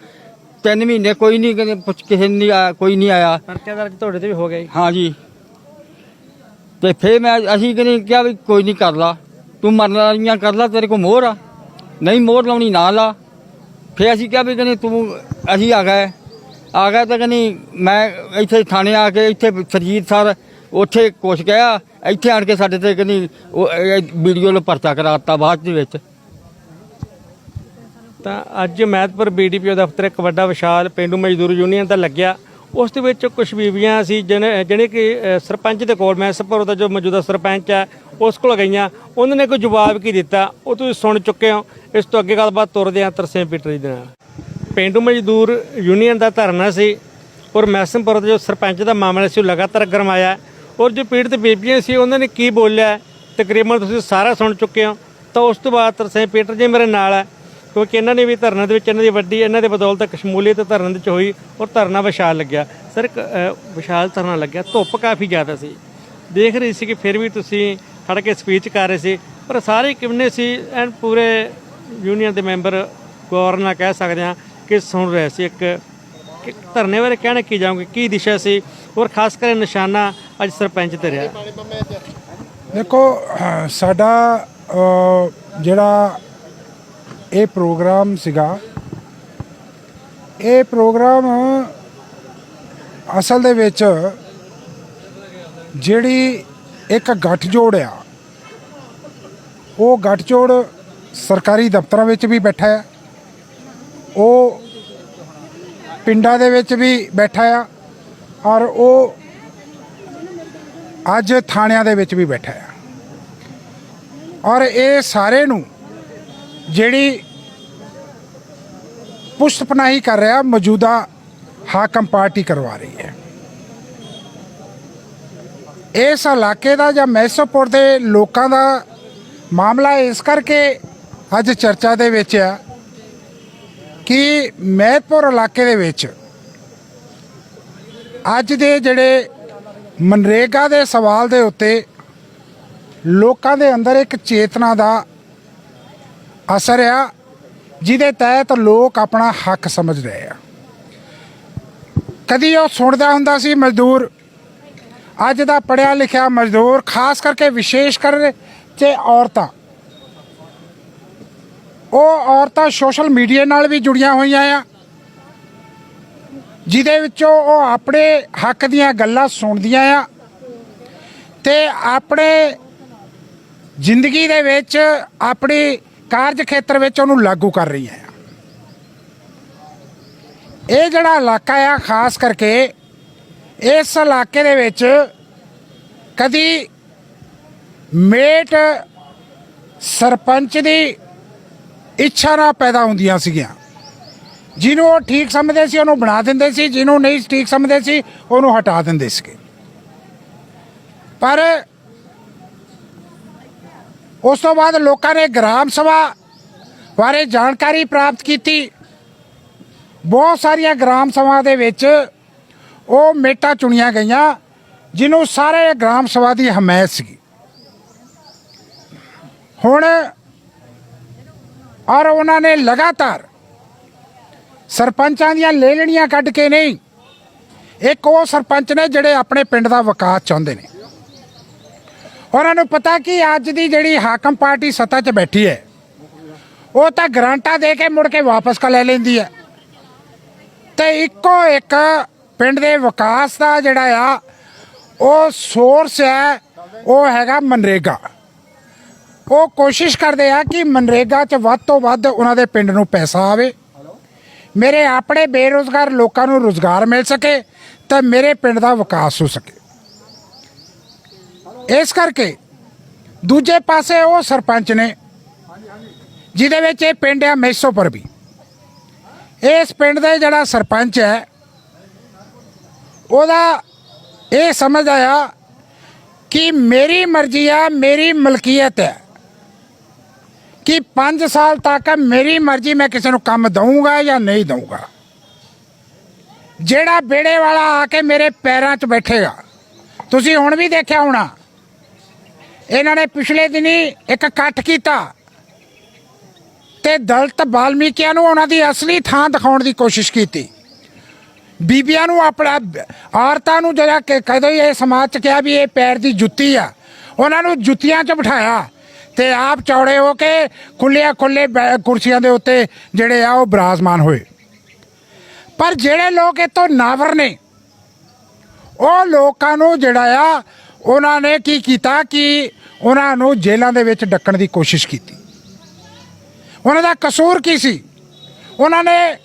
ਤਿੰਨ ਮਹੀਨੇ ਕੋਈ ਨਹੀਂ ਕਦੇ ਪੁੱਛ ਕਿਸੇ ਨੇ ਨਹੀਂ ਆਇਆ ਕੋਈ ਨਹੀਂ ਆਇਆ। ਪਰਚਾ ਦਰਜ ਤੁਹਾਡੇ ਤੇ ਵੀ ਹੋ ਗਿਆ ਜੀ। ਹਾਂਜੀ ਤੇ ਫੇਰ ਮੈਂ ਅਸੀਂ ਕਹਿੰਦੇ ਕਿਹਾ ਵੀ ਕੋਈ ਨਹੀਂ ਕਰ ਲਾ। ਤੂੰ ਮਰਨ ਵਾਲੀਆਂ ਕਰ ਲਾ ਤੇਰੇ ਕੋਲ ਮੋਹਰ ਆ। ਨਹੀਂ ਮੋਹਰ ਲਾਉਣੀ ਨਾ ਲਾ। ਫੇਰ ਅਸੀਂ ਕਿਹਾ ਵੀ ਕਹਿੰਦੇ ਤੂੰ ਅਸੀਂ ਆ ਗਏ। ਆ ਗਏ ਤਾਂ ਕਹਿੰਦੀ ਮੈਂ ਇੱਥੇ ਥਾਣੇ ਆ ਕੇ ਇੱਥੇ ਸਰਜੀਤ ਸਰ ਉੱਥੇ ਕੁਛ ਕਿਹਾ। ਇੱਥੇ ਆਣ ਕੇ ਸਾਡੇ ਤੇ ਕਹਿੰਦੀ ਉਹ ਵੀਡੀਓ ਨੂੰ ਪਰਚਾ ਕਰਾਤਾ ਬਾਅਦ ਦੇ ਵਿੱਚ। ਤਾਂ ਅੱਜ ਮਹਿਤਪੁਰ ਬੀਡੀਪੀਓ ਦਫ਼ਤਰ ਇੱਕ ਵੱਡਾ ਵਿਸ਼ਾਲ ਪਿੰਡੂ ਮਜ਼ਦੂਰ ਯੂਨੀਅਨ ਦਾ ਲੱਗਿਆ। ਉਸ ਦੇ ਵਿੱਚ ਕੁਝ ਬੀਬੀਆਂ ਸੀ, ਜਿਹਨੇ ਜਿਹੜੇ ਕਿ ਸਰਪੰਚ ਦੇ ਕੋਲ ਮੈਸਪੁਰ ਦਾ ਜੋ ਮੌਜੂਦਾ ਸਰਪੰਚ ਹੈ, ਉਸ ਕੋਲ ਗਈਆਂ। ਉਹਨਾਂ ਨੇ ਕੋਈ ਜਵਾਬ ਕੀ ਦਿੱਤਾ? ਉਹ ਤੁਸੀਂ ਸੁਣ ਚੁੱਕੇ ਹੋ। ਇਸ ਤੋਂ ਅੱਗੇ ਗੱਲਬਾਤ ਤੁਰਦੇ ਹਾਂ ਤਰਸੇਮ ਪੀਟਰ ਜੀ ਦੇ ਨਾਲ। ਪਿੰਡੂ ਮਜ਼ਦੂਰ ਯੂਨੀਅਨ ਦਾ ਧਰਨਾ ਸੀ ਔਰ ਮੈਸਮਪੁਰ ਦਾ ਜੋ ਸਰਪੰਚ ਦਾ ਮਾਮਲਾ ਸੀ, ਉਹ ਲਗਾਤਾਰ ਗਰਮਾਇਆ ਔਰ ਜੋ ਪੀੜਤ ਬੀਬੀਆਂ ਸੀ, ਉਹਨਾਂ ਨੇ ਕੀ ਬੋਲਿਆ? ਤਕਰੀਬਨ ਤੁਸੀਂ ਸਾਰਾ ਸੁਣ ਚੁੱਕੇ ਹੋ। ਤਾਂ ਉਸ ਤੋਂ ਬਾਅਦ ਤਰਸੇਮ ਪੀਟਰ ਜੀ ਮੇਰੇ ਨਾਲ ਹੈ। ਕਿਉਂਕਿ ਇਹਨਾਂ ਨੇ ਵੀ ਧਰਨਾ ਦੇ ਵਿੱਚ ਇਹਨਾਂ ਦੀ ਵੱਡੀ ਇਹਨਾਂ ਦੇ ਬਦੌਲਤ ਸ਼ਮੂਲੀਅਤ ਧਰਨਾ ਦੇ ਵਿੱਚ ਹੋਈ ਔਰ ਧਰਨਾ ਵਿਸ਼ਾਲ ਲੱਗਿਆ। ਸਰ ਵਿਸ਼ਾਲ ਧਰਨਾ ਲੱਗਿਆ ਧੁੱਪ ਕਾਫੀ ਜ਼ਿਆਦਾ ਸੀ। ਦੇਖ ਰਹੀ ਸੀ ਕਿ ਫਿਰ ਵੀ ਤੁਸੀਂ ਖੜ ਕੇ ਸਪੀਚ ਕਰ ਰਹੇ ਸੀ ਪਰ ਸਾਰੇ ਕਿੰਨੇ ਸੀ ਐਂਡ ਪੂਰੇ ਯੂਨੀਅਨ ਦੇ ਮੈਂਬਰ ਗੌਰ ਨਾਲ ਕਹਿ ਸਕਦੇ ਹਾਂ ਕਿ ਸੁਣ ਰਹੇ ਸੀ। ਇੱਕ ਕਿ ਧਰਨੇ ਬਾਰੇ ਕਹਿਣਾ ਕੀ ਜਾਓਗੇ ਕੀ ਦਿਸ਼ਾ ਸੀ? ਔਰ ਖਾਸ ਕਰਕੇ ਨਿਸ਼ਾਨਾ ਅੱਜ ਸਰਪੰਚ ਤੇ ਰਿਹਾ। ਦੇਖੋ ਸਾਡਾ ਜਿਹੜਾ ਇਹ ਪ੍ਰੋਗਰਾਮ ਸੀਗਾ। ਇਹ ਪ੍ਰੋਗਰਾਮ ਅਸਲ ਦੇ ਵਿੱਚ ਜਿਹੜੀ ਇੱਕ ਗੱਠਜੋੜ ਆ, ਉਹ ਗੱਠਜੋੜ ਸਰਕਾਰੀ ਦਫ਼ਤਰਾਂ ਵਿੱਚ ਵੀ ਬੈਠਾ ਆ ਉਹ ਪਿੰਡਾਂ ਦੇ ਵਿੱਚ ਵੀ ਬੈਠਾ ਆ ਔਰ ਉਹ ਅੱਜ ਥਾਣਿਆਂ ਦੇ ਵਿੱਚ ਵੀ ਬੈਠਾ ਆ। ਔਰ ਇਹ ਸਾਰੇ ਨੂੰ ਜਿਹੜੀ ਪੁਸ਼ਤਪਨਾਹੀ ਕਰ ਰਿਹਾ, ਮੌਜੂਦਾ ਹਾਕਮ ਪਾਰਟੀ ਕਰਵਾ ਰਹੀ ਹੈ। ਇਸ ਇਲਾਕੇ ਦਾ ਜਾਂ ਮੈਸੋਪੁਰ ਦੇ ਲੋਕਾਂ ਦਾ ਮਾਮਲਾ ਇਸ ਕਰਕੇ ਅੱਜ ਚਰਚਾ ਦੇ ਵਿੱਚ ਆ ਕਿ ਮਹਿਤਪੁਰ ਇਲਾਕੇ ਦੇ ਵਿੱਚ ਅੱਜ ਦੇ ਜਿਹੜੇ ਮਨਰੇਗਾ ਦੇ ਸਵਾਲ ਦੇ ਉੱਤੇ ਲੋਕਾਂ ਦੇ ਅੰਦਰ ਇੱਕ ਚੇਤਨਾ ਦਾ ਅਸਰ ਆ ਜਿਹਦੇ ਤਹਿਤ ਲੋਕ ਆਪਣਾ ਹੱਕ ਸਮਝ ਰਹੇ ਆ। ਕਦੀ ਉਹ ਸੁਣਦਾ ਹੁੰਦਾ ਸੀ ਮਜ਼ਦੂਰ, ਅੱਜ ਦਾ ਪੜਿਆ ਲਿਖਿਆ ਮਜ਼ਦੂਰ, ਖਾਸ ਕਰਕੇ ਵਿਸ਼ੇਸ਼ ਕਰ ਤੇ ਔਰਤਾਂ। ਉਹ ਔਰਤਾਂ ਸੋਸ਼ਲ ਮੀਡੀਆ ਨਾਲ ਵੀ ਜੁੜੀਆਂ ਹੋਈਆਂ ਆ, ਜਿਹਦੇ ਵਿੱਚੋਂ ਉਹ ਆਪਣੇ ਹੱਕ ਦੀਆਂ ਗੱਲਾਂ ਸੁਣਦੀਆਂ ਆ ਤੇ ਆਪਣੇ ਜ਼ਿੰਦਗੀ ਦੇ ਵਿੱਚ ਆਪਣੀ ਕਾਰਜ ਖੇਤਰ ਵਿੱਚ ਉਹਨੂੰ ਲਾਗੂ ਕਰ ਰਹੀਆਂ ਆ ਇਹ ਜਿਹੜਾ ਇਲਾਕਾ ਆ, ਖਾਸ ਕਰਕੇ ਇਸ ਇਲਾਕੇ ਦੇ ਵਿੱਚ ਕਦੀ ਮੇਟ ਸਰਪੰਚ ਦੀ ਇੱਛਾ ਨਾ ਪੈਦਾ ਹੁੰਦੀਆਂ ਸੀਗੀਆਂ। ਜਿਹਨੂੰ ਉਹ ਠੀਕ ਸਮਝਦੇ ਸੀ, ਉਹਨੂੰ ਬਣਾ ਦਿੰਦੇ ਸੀ, ਜਿਹਨੂੰ ਨਹੀਂ ਠੀਕ ਸਮਝਦੇ ਸੀ, ਉਹਨੂੰ ਹਟਾ ਦਿੰਦੇ ਸੀਗੇ। ਪਰ ਉਸ ਤੋਂ ਬਾਅਦ ਲੋਕਾਂ ਨੇ ਗ੍ਰਾਮ ਸਭਾ ਬਾਰੇ ਜਾਣਕਾਰੀ ਪ੍ਰਾਪਤ ਕੀਤੀ। ਬਹੁਤ ਸਾਰੀਆਂ ਗ੍ਰਾਮ ਸਭਾ ਦੇ ਵਿੱਚ ਉਹ ਮੇਟਾਂ ਚੁਣੀਆਂ ਗਈਆਂ, ਜਿਹਨੂੰ ਸਾਰੇ ਗ੍ਰਾਮ ਸਭਾ ਦੀ ਹਮਾਇਤ ਸੀ ਹੁਣ ਔਰ ਉਹਨਾਂ ਨੇ ਲਗਾਤਾਰ ਸਰਪੰਚਾਂ ਦੀਆਂ ਲੇਲਣੀਆਂ ਕੱਢ ਕੇ ਨਹੀਂ, ਇੱਕ ਉਹ ਸਰਪੰਚ ਨੇ ਜਿਹੜੇ ਆਪਣੇ ਪਿੰਡ ਦਾ ਵਿਕਾਸ ਚਾਹੁੰਦੇ ਨੇ। ਉਹਨਾਂ ਨੂੰ ਪਤਾ ਕਿ ਅੱਜ ਦੀ ਜਿਹੜੀ ਹਾਕਮ ਪਾਰਟੀ ਸੱਤਾ 'ਚ ਬੈਠੀ ਹੈ, ਉਹ ਤਾਂ ਗਰਾਂਟਾਂ ਦੇ ਕੇ ਮੁੜ ਕੇ ਵਾਪਸ ਕਰ ਲੈ ਲੈਂਦੀ ਹੈ। ਤੇ ਇੱਕੋ ਇੱਕ ਪਿੰਡ ਦੇ ਵਿਕਾਸ ਦਾ ਜਿਹੜਾ ਆ, ਉਹ ਸੋਰਸ ਹੈ, ਉਹ ਹੈਗਾ ਮਨਰੇਗਾ। ਉਹ ਕੋਸ਼ਿਸ਼ ਕਰਦੇ ਆ ਕਿ ਮਨਰੇਗਾ 'ਚ ਵੱਧ ਤੋਂ ਵੱਧ ਉਹਨਾਂ ਦੇ ਪਿੰਡ ਨੂੰ ਪੈਸਾ ਆਵੇ। ਮੇਰੇ ਆਪਣੇ ਬੇਰੋਜ਼ਗਾਰ ਲੋਕਾਂ ਨੂੰ ਰੋਜ਼ਗਾਰ ਮਿਲ ਸਕੇ ਤਾਂ ਮੇਰੇ ਪਿੰਡ ਦਾ ਵਿਕਾਸ ਹੋ ਸਕੇ। ਇਸ ਕਰਕੇ ਦੂਜੇ ਪਾਸੇ ਉਹ ਸਰਪੰਚ ਨੇ, ਜਿਹਦੇ ਵਿੱਚ ਇਹ ਪਿੰਡ ਆ ਮੈਸੋਪੁਰ ਵੀ। ਇਸ ਪਿੰਡ ਦਾ ਜਿਹੜਾ ਸਰਪੰਚ ਹੈ, ਉਹਦਾ ਇਹ ਸਮਝ ਆਇਆ ਕਿ ਮੇਰੀ ਮਰਜ਼ੀ ਆ, ਮੇਰੀ ਮਲਕੀਅਤ ਹੈ ਕਿ 5 ਸਾਲ ਤੱਕ ਮੇਰੀ ਮਰਜ਼ੀ ਮੈਂ ਕਿਸੇ ਨੂੰ ਕੰਮ ਦਊਂਗਾ ਜਾਂ ਨਹੀਂ ਦਊਂਗਾ। ਜਿਹੜਾ ਬੇੜੇ ਵਾਲਾ ਆ ਕੇ ਮੇਰੇ ਪੈਰਾਂ 'ਚ ਬੈਠੇਗਾ, ਤੁਸੀਂ ਹੁਣ ਵੀ ਦੇਖਿਆ ਹੋਣਾ ਇਹਨਾਂ ਨੇ ਪਿਛਲੇ ਦਿਨੀ ਇੱਕ ਇਕੱਠ ਕੀਤਾ ਤੇ ਦਲਤ ਬਾਲਮੀਕਿਆਂ ਨੂੰ ਉਹਨਾਂ ਦੀ ਅਸਲੀ ਥਾਂ ਦਿਖਾਉਣ ਦੀ ਕੋਸ਼ਿਸ਼ ਕੀਤੀ। ਬੀਬੀਆਂ ਨੂੰ ਆਪਣਾ ਔਰਤਾਂ ਨੂੰ ਜਿਹੜਾ ਕਿ ਇਹ ਸਮਾਜ ਚ ਕਿਹਾ ਵੀ ਇਹ ਪੈਰ ਦੀ ਜੁੱਤੀ ਆ, ਉਹਨਾਂ ਨੂੰ ਜੁੱਤੀਆਂ 'ਚ ਬਿਠਾਇਆ ਤੇ ਆਪ ਚੌੜੇ ਹੋ ਕੇ ਖੁੱਲਿਆ ਖੁੱਲੇ ਕੁਰਸੀਆਂ ਦੇ ਉੱਤੇ ਜਿਹੜੇ ਆ ਉਹ ਬਰਾਜ਼ਮਾਨ ਹੋਏ। ਪਰ ਜਿਹੜੇ ਲੋਕ ਇਤੋਂ ਨਾਵਰ ਨੇ, ਉਹ ਲੋਕਾਂ ਨੂੰ ਜਿਹੜਾ ਆ, ਉਹਨਾਂ ਨੇ ਕੀ ਕੀਤਾ ਕਿ ਉਹਨਾਂ ਨੂੰ ਜੇਲ੍ਹਾਂ ਦੇ ਵਿੱਚ ਡੱਕਣ ਦੀ ਕੋਸ਼ਿਸ਼ ਕੀਤੀ। ਉਹਨਾਂ ਦਾ ਕਸੂਰ ਕੀ ਸੀ? ਉਹਨਾਂ ਨੇ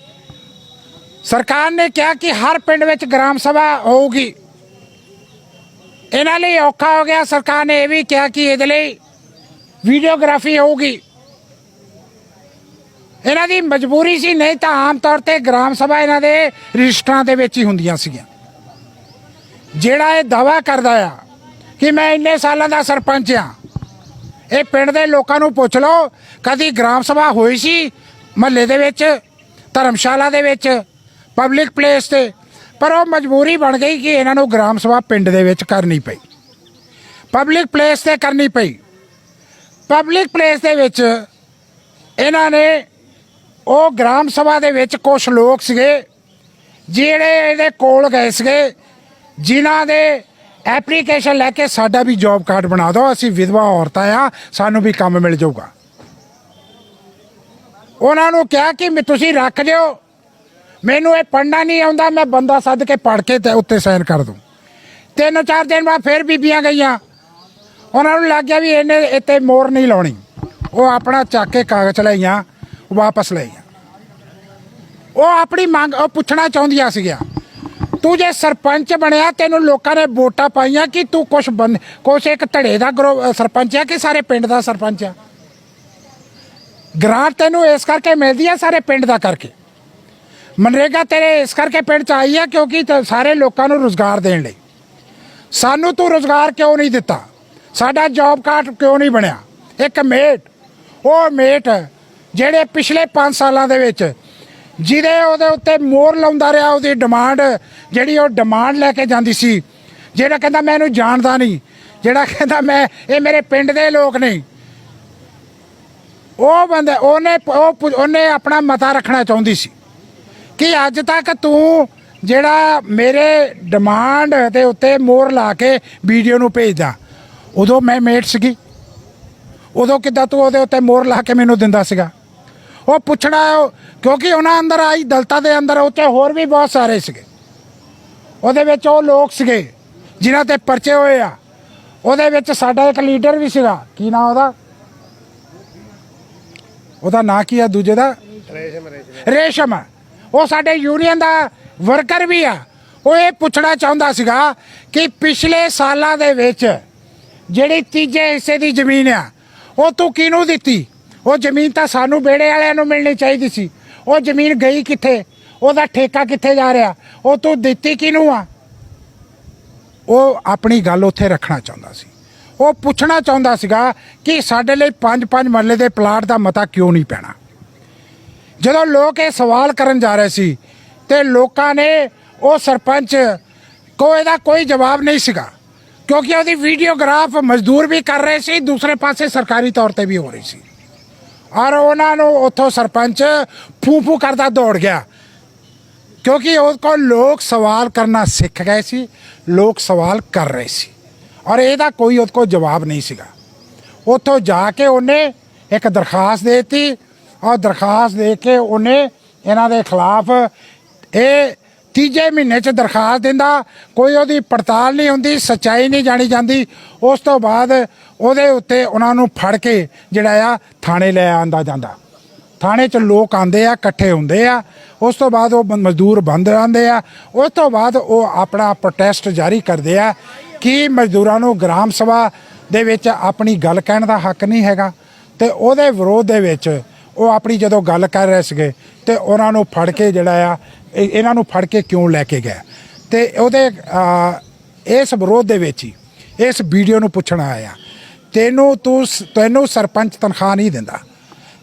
ਸਰਕਾਰ ਨੇ ਕਿਹਾ ਕਿ ਹਰ ਪਿੰਡ ਵਿੱਚ ਗ੍ਰਾਮ ਸਭਾ ਹੋਊਗੀ। ਇਹਨਾਂ ਲਈ ਔਖਾ ਹੋ ਗਿਆ। ਸਰਕਾਰ ਨੇ ਇਹ ਵੀ ਕਿਹਾ ਕਿ ਇਹਦੇ ਲਈ ਵੀਡੀਓਗ੍ਰਾਫੀ ਹੋਊਗੀ। ਇਹਨਾਂ ਦੀ ਮਜਬੂਰੀ ਸੀ, ਨਹੀਂ ਤਾਂ ਆਮ ਤੌਰ ਤੇ ਗ੍ਰਾਮ ਸਭਾ ਇਹਨਾਂ ਦੇ ਰਜਿਸਟਰਾਂ ਦੇ ਵਿੱਚ ਹੀ ਹੁੰਦੀਆਂ ਸੀਗੀਆਂ। ਜਿਹੜਾ ਇਹ ਦਾਵਾ ਕਰਦਾ ਆ ਕਿ ਮੈਂ ਇੰਨੇ ਸਾਲਾਂ ਦਾ ਸਰਪੰਚ ਆ ਇਹ ਪਿੰਡ ਦੇ ਲੋਕਾਂ ਨੂੰ ਪੁੱਛ ਲਓ, ਕਦੀ ਗ੍ਰਾਮ ਸਭਾ ਹੋਈ ਸੀ ਮਹੱਲੇ ਦੇ ਵਿੱਚ, ਧਰਮਸ਼ਾਲਾ ਦੇ ਵਿੱਚ ਪਬਲਿਕ ਪਲੇਸ ਤੇ, ਪਰ ਉਹ ਮਜਬੂਰੀ ਬਣ ਗਈ ਕਿ ਇਹਨਾਂ ਨੂੰ ਗ੍ਰਾਮ ਸਭਾ ਪਿੰਡ ਦੇ ਵਿੱਚ ਕਰਨੀ ਪਈ। ਪਬਲਿਕ ਪਲੇਸ ਤੇ ਕਰਨੀ ਪਈ। ਪਬਲਿਕ ਪਲੇਸ ਦੇ ਵਿੱਚ ਇਹਨਾਂ ਨੇ ਉਹ ਗ੍ਰਾਮ ਸਭਾ ਦੇ ਵਿੱਚ ਕੁਝ ਲੋਕ ਸੀਗੇ, ਜਿਹੜੇ ਇਹਦੇ ਕੋਲ ਗਏ ਸੀਗੇ, ਜਿਨ੍ਹਾਂ ਦੇ ਐਪਲੀਕੇਸ਼ਨ ਲੈ ਕੇ ਸਾਡਾ ਵੀ ਜੌਬ ਕਾਰਡ ਬਣਾ ਦਿਓ, ਅਸੀਂ ਵਿਧਵਾ ਔਰਤਾਂ ਆ, ਸਾਨੂੰ ਵੀ ਕੰਮ ਮਿਲ ਜਾਊਗਾ। ਉਹਨਾਂ ਨੂੰ ਕਿਹਾ ਕਿ ਮੈਂ ਤੁਸੀਂ ਰੱਖ ਦਿਓ। ਮੈਨੂੰ ਇਹ ਪੜਨਾ ਨਹੀਂ ਆਉਂਦਾ, ਮੈਂ ਬੰਦਾ ਸੱਦ ਕੇ ਪੜ ਕੇ ਤੇ ਉੱਤੇ ਸਾਈਨ ਕਰ ਦੂੰ। ਤਿੰਨ ਚਾਰ ਦਿਨ ਬਾਅਦ ਫਿਰ ਬੀਬੀਆਂ ਗਈਆਂ। ਉਹਨਾਂ ਨੂੰ ਲੱਗ ਗਿਆ ਵੀ ਇਹਨੇ ਇੱਥੇ ਮੋਰ ਨਹੀਂ ਲਾਉਣੀ। ਉਹ ਆਪਣਾ ਚੱਕ ਕੇ ਕਾਗਜ਼ ਲਈਆਂ, ਵਾਪਸ ਲਈਆਂ। ਉਹ ਆਪਣੀ ਮੰਗ ਉਹ ਪੁੱਛਣਾ ਚਾਹੁੰਦੀਆਂ ਸੀਗੀਆਂ। ਤੂੰ ਜੇ ਸਰਪੰਚ ਬਣਿਆ, ਤੈਨੂੰ ਲੋਕਾਂ ਨੇ ਵੋਟਾਂ ਪਾਈਆਂ ਕਿ ਤੂੰ ਕੁਛ ਬੰ ਕੁਛ ਇੱਕ ਧੜੇ ਦਾ ਗਰੋ- ਸਰਪੰਚ ਆ ਕਿ ਸਾਰੇ ਪਿੰਡ ਦਾ ਸਰਪੰਚ ਆ? ਗ੍ਰਾਂਟ ਤੈਨੂੰ ਇਸ ਕਰਕੇ ਮਿਲਦੀ ਆ ਸਾਰੇ ਪਿੰਡ ਦਾ ਕਰਕੇ। ਮਨਰੇਗਾ ਤੇਰੇ ਇਸ ਕਰਕੇ ਪਿੰਡ ਚ ਆਈ ਆ ਕਿਉਂਕਿ ਤੇ, ਸਾਰੇ ਲੋਕਾਂ ਨੂੰ ਰੋਜ਼ਗਾਰ ਦੇਣ ਲਈ। ਸਾਨੂੰ ਤੂੰ ਰੋਜ਼ਗਾਰ ਕਿਉਂ ਨਹੀਂ ਦਿੱਤਾ? ਸਾਡਾ ਜੌਬ ਕਾਰਡ ਕਿਉਂ ਨਹੀਂ ਬਣਿਆ? ਇੱਕ ਮੇਟ, ਉਹ ਮੇਟ, ਜਿਹੜੇ ਪਿਛਲੇ 5 ਸਾਲਾਂ ਦੇ ਵਿੱਚ ਜਿਹਦੇ ਉਹਦੇ ਉੱਤੇ ਮੋਰ ਲਾਉਂਦਾ ਰਿਹਾ, ਉਹਦੀ ਡਿਮਾਂਡ ਜਿਹੜੀ ਉਹ ਡਿਮਾਂਡ ਲੈ ਕੇ ਜਾਂਦੀ ਸੀ। ਜਿਹੜਾ ਕਹਿੰਦਾ ਮੈਂ ਇਹਨੂੰ ਜਾਣਦਾ ਨਹੀਂ, ਜਿਹੜਾ ਕਹਿੰਦਾ ਮੈਂ, ਇਹ ਮੇਰੇ ਪਿੰਡ ਦੇ ਲੋਕ ਨਹੀਂ ਉਹ ਬੰਦਾ, ਉਹਨੇ, ਉਹ ਪੁ- ਉਹਨੇ ਆਪਣਾ ਮਤਾ ਰੱਖਣਾ ਚਾਹੁੰਦੀ ਸੀ ਕਿ ਅੱਜ ਤੱਕ ਤੂੰ ਜਿਹੜਾ ਮੇਰੇ ਡਿਮਾਂਡ ਦੇ ਉੱਤੇ ਮੋਰ ਲਾ ਕੇ ਵੀਡੀਓ ਨੂੰ ਭੇਜਦਾ, ਉਦੋਂ ਮੈਂ ਮੇਟ ਸੀਗੀ। ਉਦੋਂ ਕਿੱਦਾਂ ਤੂੰ ਉਹਦੇ ਉੱਤੇ ਮੋਰ ਲਾ ਕੇ ਮੈਨੂੰ ਦਿੰਦਾ ਸੀਗਾ। ਉਹ ਪੁੱਛਣਾ ਉਹ- ਕਿਉਂਕਿ ਉਹਨਾਂ ਅੰਦਰ ਆਈ, ਦਲਤਾ ਦੇ ਅੰਦਰ ਉੱਤੇ ਹੋਰ ਵੀ ਬਹੁਤ ਸਾਰੇ ਸੀਗੇ। ਉਹਦੇ ਵਿੱਚ ਉਹ ਲੋਕ ਸੀਗੇ, ਜਿਨ੍ਹਾਂ ਤੇ ਪਰਚੇ ਹੋਏ ਆ। ਉਹਦੇ ਵਿੱਚ ਸਾਡਾ ਇੱਕ ਲੀਡਰ ਵੀ ਸੀਗਾ। ਕੀ ਨਾਂ ਉਹਦਾ? ਉਹਦਾ ਨਾਂ ਕੀ ਆ ਦੂਜੇ ਦਾ? ਰੇਸ਼ਮ ਆ। ਉਹ ਸਾਡੇ ਯੂਨੀਅਨ ਦਾ ਵਰਕਰ ਵੀ ਆ। ਉਹ ਇਹ ਪੁੱਛਣਾ ਚਾਹੁੰਦਾ ਸੀਗਾ ਕਿ ਪਿਛਲੇ ਸਾਲਾਂ ਦੇ ਵਿੱਚ ਜਿਹੜੀ ਤੀਜੇ ਹਿੱਸੇ ਦੀ ਜ਼ਮੀਨ ਆ, ਉਹ ਤੂੰ ਕਿਹਨੂੰ ਦਿੱਤੀ? ਉਹ ਜ਼ਮੀਨ ਤਾਂ ਸਾਨੂੰ ਬੇੜੇ ਵਾਲਿਆਂ ਨੂੰ ਮਿਲਣੀ ਚਾਹੀਦੀ ਸੀ। ਉਹ ਜ਼ਮੀਨ ਗਈ ਕਿੱਥੇ? ਉਹਦਾ ਠੇਕਾ ਕਿੱਥੇ ਜਾ ਰਿਹਾ? ਉਹ ਤੂੰ ਦਿੱਤੀ ਕਿਹਨੂੰ ਆ? ਉਹ ਆਪਣੀ ਗੱਲ ਉੱਥੇ ਰੱਖਣਾ ਚਾਹੁੰਦਾ ਸੀ। ਉਹ ਪੁੱਛਣਾ ਚਾਹੁੰਦਾ ਸੀਗਾ ਕਿ ਸਾਡੇ ਲਈ ਪੰਜ ਪੰਜ ਮਰਲੇ ਦੇ ਪਲਾਟ ਦਾ ਮਤਾ ਕਿਉਂ ਨਹੀਂ ਪੈਣਾ? ਜਦੋਂ ਲੋਕ ਇਹ ਸਵਾਲ ਕਰਨ ਜਾ ਰਹੇ ਸੀ ਤੇ ਲੋਕਾਂ ਨੇ ਉਹ ਸਰਪੰਚ ਕੋ ਇਹਦਾ ਕੋਈ ਜਵਾਬ ਨਹੀਂ ਸੀਗਾ, ਕਿਉਂਕਿ ਉਹਦੀ ਵੀਡੀਓਗ੍ਰਾਫ ਮਜ਼ਦੂਰ ਵੀ ਕਰ ਰਹੇ ਸੀ, ਦੂਸਰੇ ਪਾਸੇ ਸਰਕਾਰੀ ਤੌਰ ਤੇ ਵੀ ਹੋ ਰਹੀ ਸੀ। ਔਰ ਉਹਨਾਂ ਨੂੰ ਉੱਥੋਂ ਸਰਪੰਚ ਫੂ ਫੂ ਕਰਦਾ ਦੌੜ ਗਿਆ। ਕਿਉਂਕਿ ਉਹ ਕੋਲ ਲੋਕ ਸਵਾਲ ਕਰਨਾ ਸਿੱਖ ਗਏ ਸੀ, ਲੋਕ ਸਵਾਲ ਕਰ ਰਹੇ ਸੀ। ਔਰ ਇਹਦਾ ਕੋਈ ਉਹਦੇ ਕੋਲ ਜਵਾਬ ਨਹੀਂ ਸੀਗਾ। ਉੱਥੋਂ ਜਾ ਕੇ ਉਹਨੇ ਇੱਕ ਦਰਖਾਸਤ ਦੇ ਦਿੱਤੀ ਔਰ ਦਰਖਾਸਤ ਦੇ ਕੇ ਉਹਨੇ ਇਹਨਾਂ ਦੇ ਖਿਲਾਫ ਇਹ ਤੀਜੇ ਮਹੀਨੇ 'ਚ ਦਰਖਾਸਤ ਦਿੰਦਾ। ਕੋਈ ਉਹਦੀ ਪੜਤਾਲ ਨਹੀਂ ਹੁੰਦੀ, ਸੱਚਾਈ ਨਹੀਂ ਜਾਣੀ ਜਾਂਦੀ। ਉਸ ਤੋਂ ਬਾਅਦ ਉਹਦੇ ਉੱਤੇ ਉਹਨਾਂ ਨੂੰ ਫੜ ਕੇ ਜਿਹੜਾ ਆ ਥਾਣੇ ਲੈ ਆਂਦਾ ਜਾਂਦਾ। ਥਾਣੇ 'ਚ ਲੋਕ ਆਂਦੇ ਆ, ਇਕੱਠੇ ਹੁੰਦੇ ਆ। ਉਸ ਤੋਂ ਬਾਅਦ ਉਹ ਮਜ਼ਦੂਰ ਬੰਦ ਆਂਦੇ ਆ। ਉਸ ਤੋਂ ਬਾਅਦ ਉਹ ਆਪਣਾ ਪ੍ਰੋਟੈਸਟ ਜਾਰੀ ਕਰਦੇ ਆ ਕਿ ਮਜ਼ਦੂਰਾਂ ਨੂੰ ਗ੍ਰਾਮ ਸਭਾ ਦੇ ਵਿੱਚ ਆਪਣੀ ਗੱਲ ਕਹਿਣ ਦਾ ਹੱਕ ਨਹੀਂ ਹੈਗਾ। ਤੇ ਉਹਦੇ ਵਿਰੋਧ ਦੇ ਵਿੱਚ ਉਹ ਆਪਣੀ ਜਦੋਂ ਗੱਲ ਕਰ ਰਹੇ ਸੀਗੇ, ਤੇ ਉਹਨਾਂ ਨੂੰ ਫੜ ਕੇ ਜਿਹੜਾ ਆ ਇਹਨਾਂ ਨੂੰ ਫੜ ਕੇ ਕਿਉਂ ਲੈ ਕੇ ਗਿਆ ਤੇ ਉਹਦੇ ਇਸ ਵਿਰੋਧ ਦੇ ਵਿੱਚ ਹੀ ਇਸ ਵੀਡੀਓ ਨੂੰ ਪੁੱਛਣ ਆਇਆ। ਤੈਨੂੰ ਤੂੰ ਤੈਨੂੰ ਸਰਪੰਚ ਤਨਖਾਹ ਨਹੀਂ ਦਿੰਦਾ।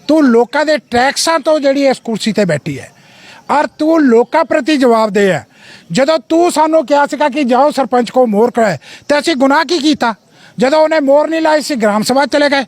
ਤੂੰ ਲੋਕਾਂ ਦੇ ਟੈਕਸਾਂ ਤੋਂ ਜਿਹੜੀ ਇਸ ਕੁਰਸੀ ਤੇ ਬੈਠੀ ਹੈ। ਔਰ ਤੂੰ ਲੋਕਾਂ ਪ੍ਰਤੀ ਜਵਾਬ ਦੇ ਹੈ। ਜਦੋਂ ਤੂੰ ਸਾਨੂੰ ਕਿਹਾ ਸੀਗਾ ਕਿ ਜਾਓ ਸਰਪੰਚ ਕੋ ਮੋਹਰ ਕਰਾਏ, ਤੇ ਅਸੀਂ ਗੁਨਾਹ ਕੀ ਕੀਤਾ? ਜਦੋਂ ਉਹਨੇ ਮੋਹਰ ਨਹੀਂ ਲਾਈ ਸੀ ਗ੍ਰਾਮ ਸਭਾ ਚਲੇ ਗਏ।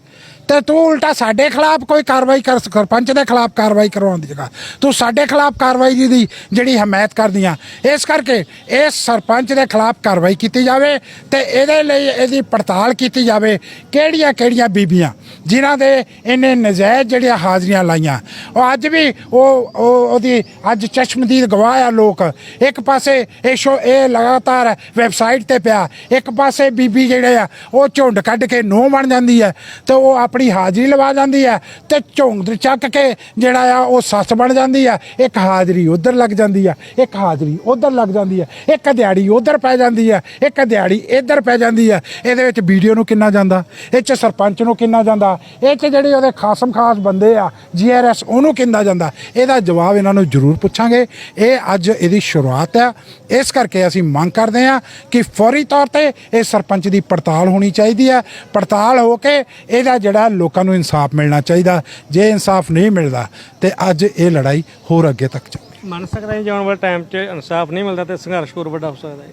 ਤੇ ਤੂੰ ਉਲਟਾ ਸਾਡੇ ਖਿਲਾਫ ਕੋਈ ਕਾਰਵਾਈ ਕਰ, ਸਰਪੰਚ ਦੇ ਖਿਲਾਫ ਕਾਰਵਾਈ ਕਰਵਾਉਣ ਦੀ ਜਗ੍ਹਾ। ਤੂੰ ਸਾਡੇ ਖਿਲਾਫ ਕਾਰਵਾਈ ਦੀ- ਦੀ ਜਿਹੜੀ ਹਮਾਇਤ ਕਰਦੀਆਂ ਇਸ ਕਰਕੇ ਇਸ ਸਰਪੰਚ ਦੇ ਖਿਲਾਫ ਕਾਰਵਾਈ ਕੀਤੀ ਜਾਵੇ ਤੇ ਇਹਦੇ ਲਈ ਇਹਦੀ ਪੜਤਾਲ ਕੀਤੀ ਜਾਵੇ ਕਿਹੜੀਆਂ ਕਿਹੜੀਆਂ ਬੀਬੀਆਂ ਜਿਨ੍ਹਾਂ ਦੇ ਇਹਨੇ ਨਜਾਇਜ਼ ਜਿਹੜੀਆਂ ਹਾਜ਼ਰੀਆਂ ਲਾਈਆਂ। ਉਹ ਅੱਜ ਵੀ ਉਹ ਉਹਦੀ ਅੱਜ ਚਸ਼ਮਦੀਦ ਗਵਾਹ ਆ ਲੋਕ। ਇੱਕ ਪਾਸੇ ਇਹ ਸ਼ੋ, ਇਹ ਲਗਾਤਾਰ ਵੈਬਸਾਈਟ ਤੇ ਪਿਆ। ਇੱਕ ਪਾਸੇ ਬੀਬੀ ਜਿਹੜੇ ਆ, ਉਹ ਝੁੰਡ ਕੱਢ ਕੇ ਨੋ ਬਣ ਜਾਂਦੀ ਹੈ ਤੇ ਉਹ ਆਪ ਆਪਣੀ ਹਾਜ਼ਰੀ ਲਵਾ ਜਾਂਦੀ ਹੈ ਤੇ ਝੁੰਡ ਚੱਕ ਕੇ ਜਿਹੜਾ ਆ ਉਹ ਸੱਸ ਬਣ ਜਾਂਦੀ ਆ। ਇੱਕ ਹਾਜ਼ਰੀ ਉਧਰ ਲੱਗ ਜਾਂਦੀ ਆ, ਇੱਕ ਹਾਜ਼ਰੀ ਉਧਰ ਲੱਗ ਜਾਂਦੀ ਹੈ ਇੱਕ ਦਿਹਾੜੀ ਉਧਰ ਪੈ ਜਾਂਦੀ ਹੈ ਇੱਕ ਦਿਹਾੜੀ ਇੱਧਰ ਪੈ ਜਾਂਦੀ ਆ। ਇਹਦੇ ਵਿੱਚ ਵੀਡੀਓ ਨੂੰ ਕਿੰਨਾ ਜਾਂਦਾ, ਇਹ ਚ ਸਰਪੰਚ ਨੂੰ ਕਿੰਨਾ ਜਾਂਦਾ, ਇਹ ਚ ਜਿਹੜੇ ਉਹਦੇ ਖਾਸਮ ਖਾਸ ਬੰਦੇ ਆ ਜੀਆਰਐਸ ਉਹਨੂੰ ਕਿੰਨਾ ਜਾਂਦਾ। ਇਹਦਾ ਜਵਾਬ ਇਹਨਾਂ ਨੂੰ ਜ਼ਰੂਰ ਪੁੱਛਾਂਗੇ। ਇਹ ਅੱਜ ਇਹਦੀ ਸ਼ੁਰੂਆਤ ਆ। ਇਸ ਕਰਕੇ ਅਸੀਂ ਮੰਗ ਕਰਦੇ ਹਾਂ ਕਿ ਫੌਰੀ ਤੌਰ ਤੇ ਇਹ ਸਰਪੰਚ ਦੀ ਪੜਤਾਲ ਹੋਣੀ ਚਾਹੀਦੀ ਹੈ ਪੜਤਾਲ ਹੋ ਕੇ ਇਹਦਾ ਜਿਹੜਾ ਲੋਕਾਂ ਨੂੰ ਇਨਸਾਫ ਮਿਲਣਾ ਚਾਹੀਦਾ ਜੇ ਇਨਸਾਫ ਨਹੀਂ ਮਿਲਦਾ ਤੇ ਅੱਜ ਇਹ ਲੜਾਈ ਹੋਰ ਅੱਗੇ ਤੱਕ ਜਾਊਗੀ ਮੰਨ ਸਕਦਾ ਹੈ ਜਾਣ ਵਾਲੇ ਟਾਈਮ 'ਚ ਇਨਸਾਫ ਨਹੀਂ ਮਿਲਦਾ ਤੇ ਸੰਘਰਸ਼ ਹੋਰ ਵੱਡਾ ਹੋ ਸਕਦਾ ਹੈ।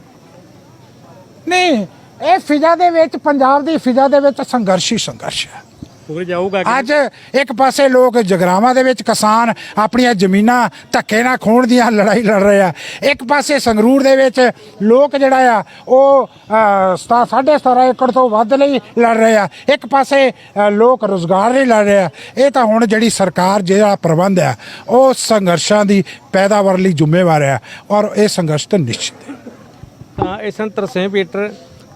ਨਹੀਂ ਇਹ ਫਿਜ਼ਾ ਦੇ ਵਿੱਚ ਪੰਜਾਬ ਦੀ ਫਿਜ਼ਾ ਦੇ ਵਿੱਚ ਸੰਘਰਸ਼ ਹੀ ਸੰਘਰਸ਼ ਹੈ। ਪੂਰੇ ਜਾਊਗਾ। ਅੱਜ ਇੱਕ ਪਾਸੇ ਲੋਕ ਜਗਰਾਵਾਂ ਦੇ ਵਿੱਚ ਕਿਸਾਨ ਆਪਣੀਆਂ ਜ਼ਮੀਨਾਂ ਧੱਕੇ ਨਾਲ ਖੋਣ ਦੀਆਂ ਲੜਾਈ ਲੜ ਰਹੇ ਆ। ਇੱਕ ਪਾਸੇ ਸੰਗਰੂਰ ਦੇ ਵਿੱਚ ਲੋਕ ਜਿਹੜਾ ਆ ਉਹ ਅ, ਸਤਾ- ਸਾਢੇ 17 ਏਕੜ ਤੋਂ ਵੱਧ ਲਈ ਲੜ ਰਹੇ ਆ। ਇੱਕ ਪਾਸੇ ਅ, ਲੋਕ ਰੋਜ਼ਗਾਰ ਲਈ ਲੜ ਰਹੇ ਆ। ਇਹ ਤਾਂ ਹੁਣ ਜਿਹੜੀ ਸਰਕਾਰ ਜਿਹੜਾ ਪ੍ਰਬੰਧ ਆ ਉਹ ਸੰਘਰਸ਼ਾਂ ਦੀ ਪੈਦਾਵਾਰ ਲਈ ਜ਼ਿੰਮੇਵਾਰ ਆ ਔਰ ਇਹ ਸੰਘਰਸ਼ ਤਾਂ ਨਿਸ਼ਚਿਤ ਹੈ। ਤਾਂ ਇਹ ਸਨ ਤਰਸੇਮ ਪੀਟਰ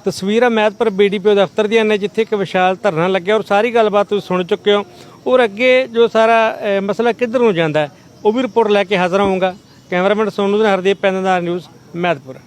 ਤਸਵੀਰਾਂ ਮਹਿਤਪੁਰ ਬੀਡੀਪੀਓ ਦਫ਼ਤਰ ਦੀਆਂ ਨੇ, ਜਿੱਥੇ ਇੱਕ ਵਿਸ਼ਾਲ ਧਰਨਾ ਲੱਗਿਆ ਔਰ ਸਾਰੀ ਗੱਲਬਾਤ ਤੁਸੀਂ ਸੁਣ ਚੁੱਕੇ ਹੋ। ਔਰ ਅੱਗੇ ਜੋ ਸਾਰਾ ਮਸਲਾ ਕਿੱਧਰ ਨੂੰ ਜਾਂਦਾ ਉਹ ਵੀ ਰਿਪੋਰਟ ਲੈ ਕੇ ਹਾਜ਼ਰ ਹੋਊਗਾ। ਕੈਮਰਾਮੈਨ ਸੋਨੂ ਦੇ ਹਰਦੀਪ ਪੈਨਦਾਰ ਨਿਊਜ਼ ਮਹਿਤਪੁਰ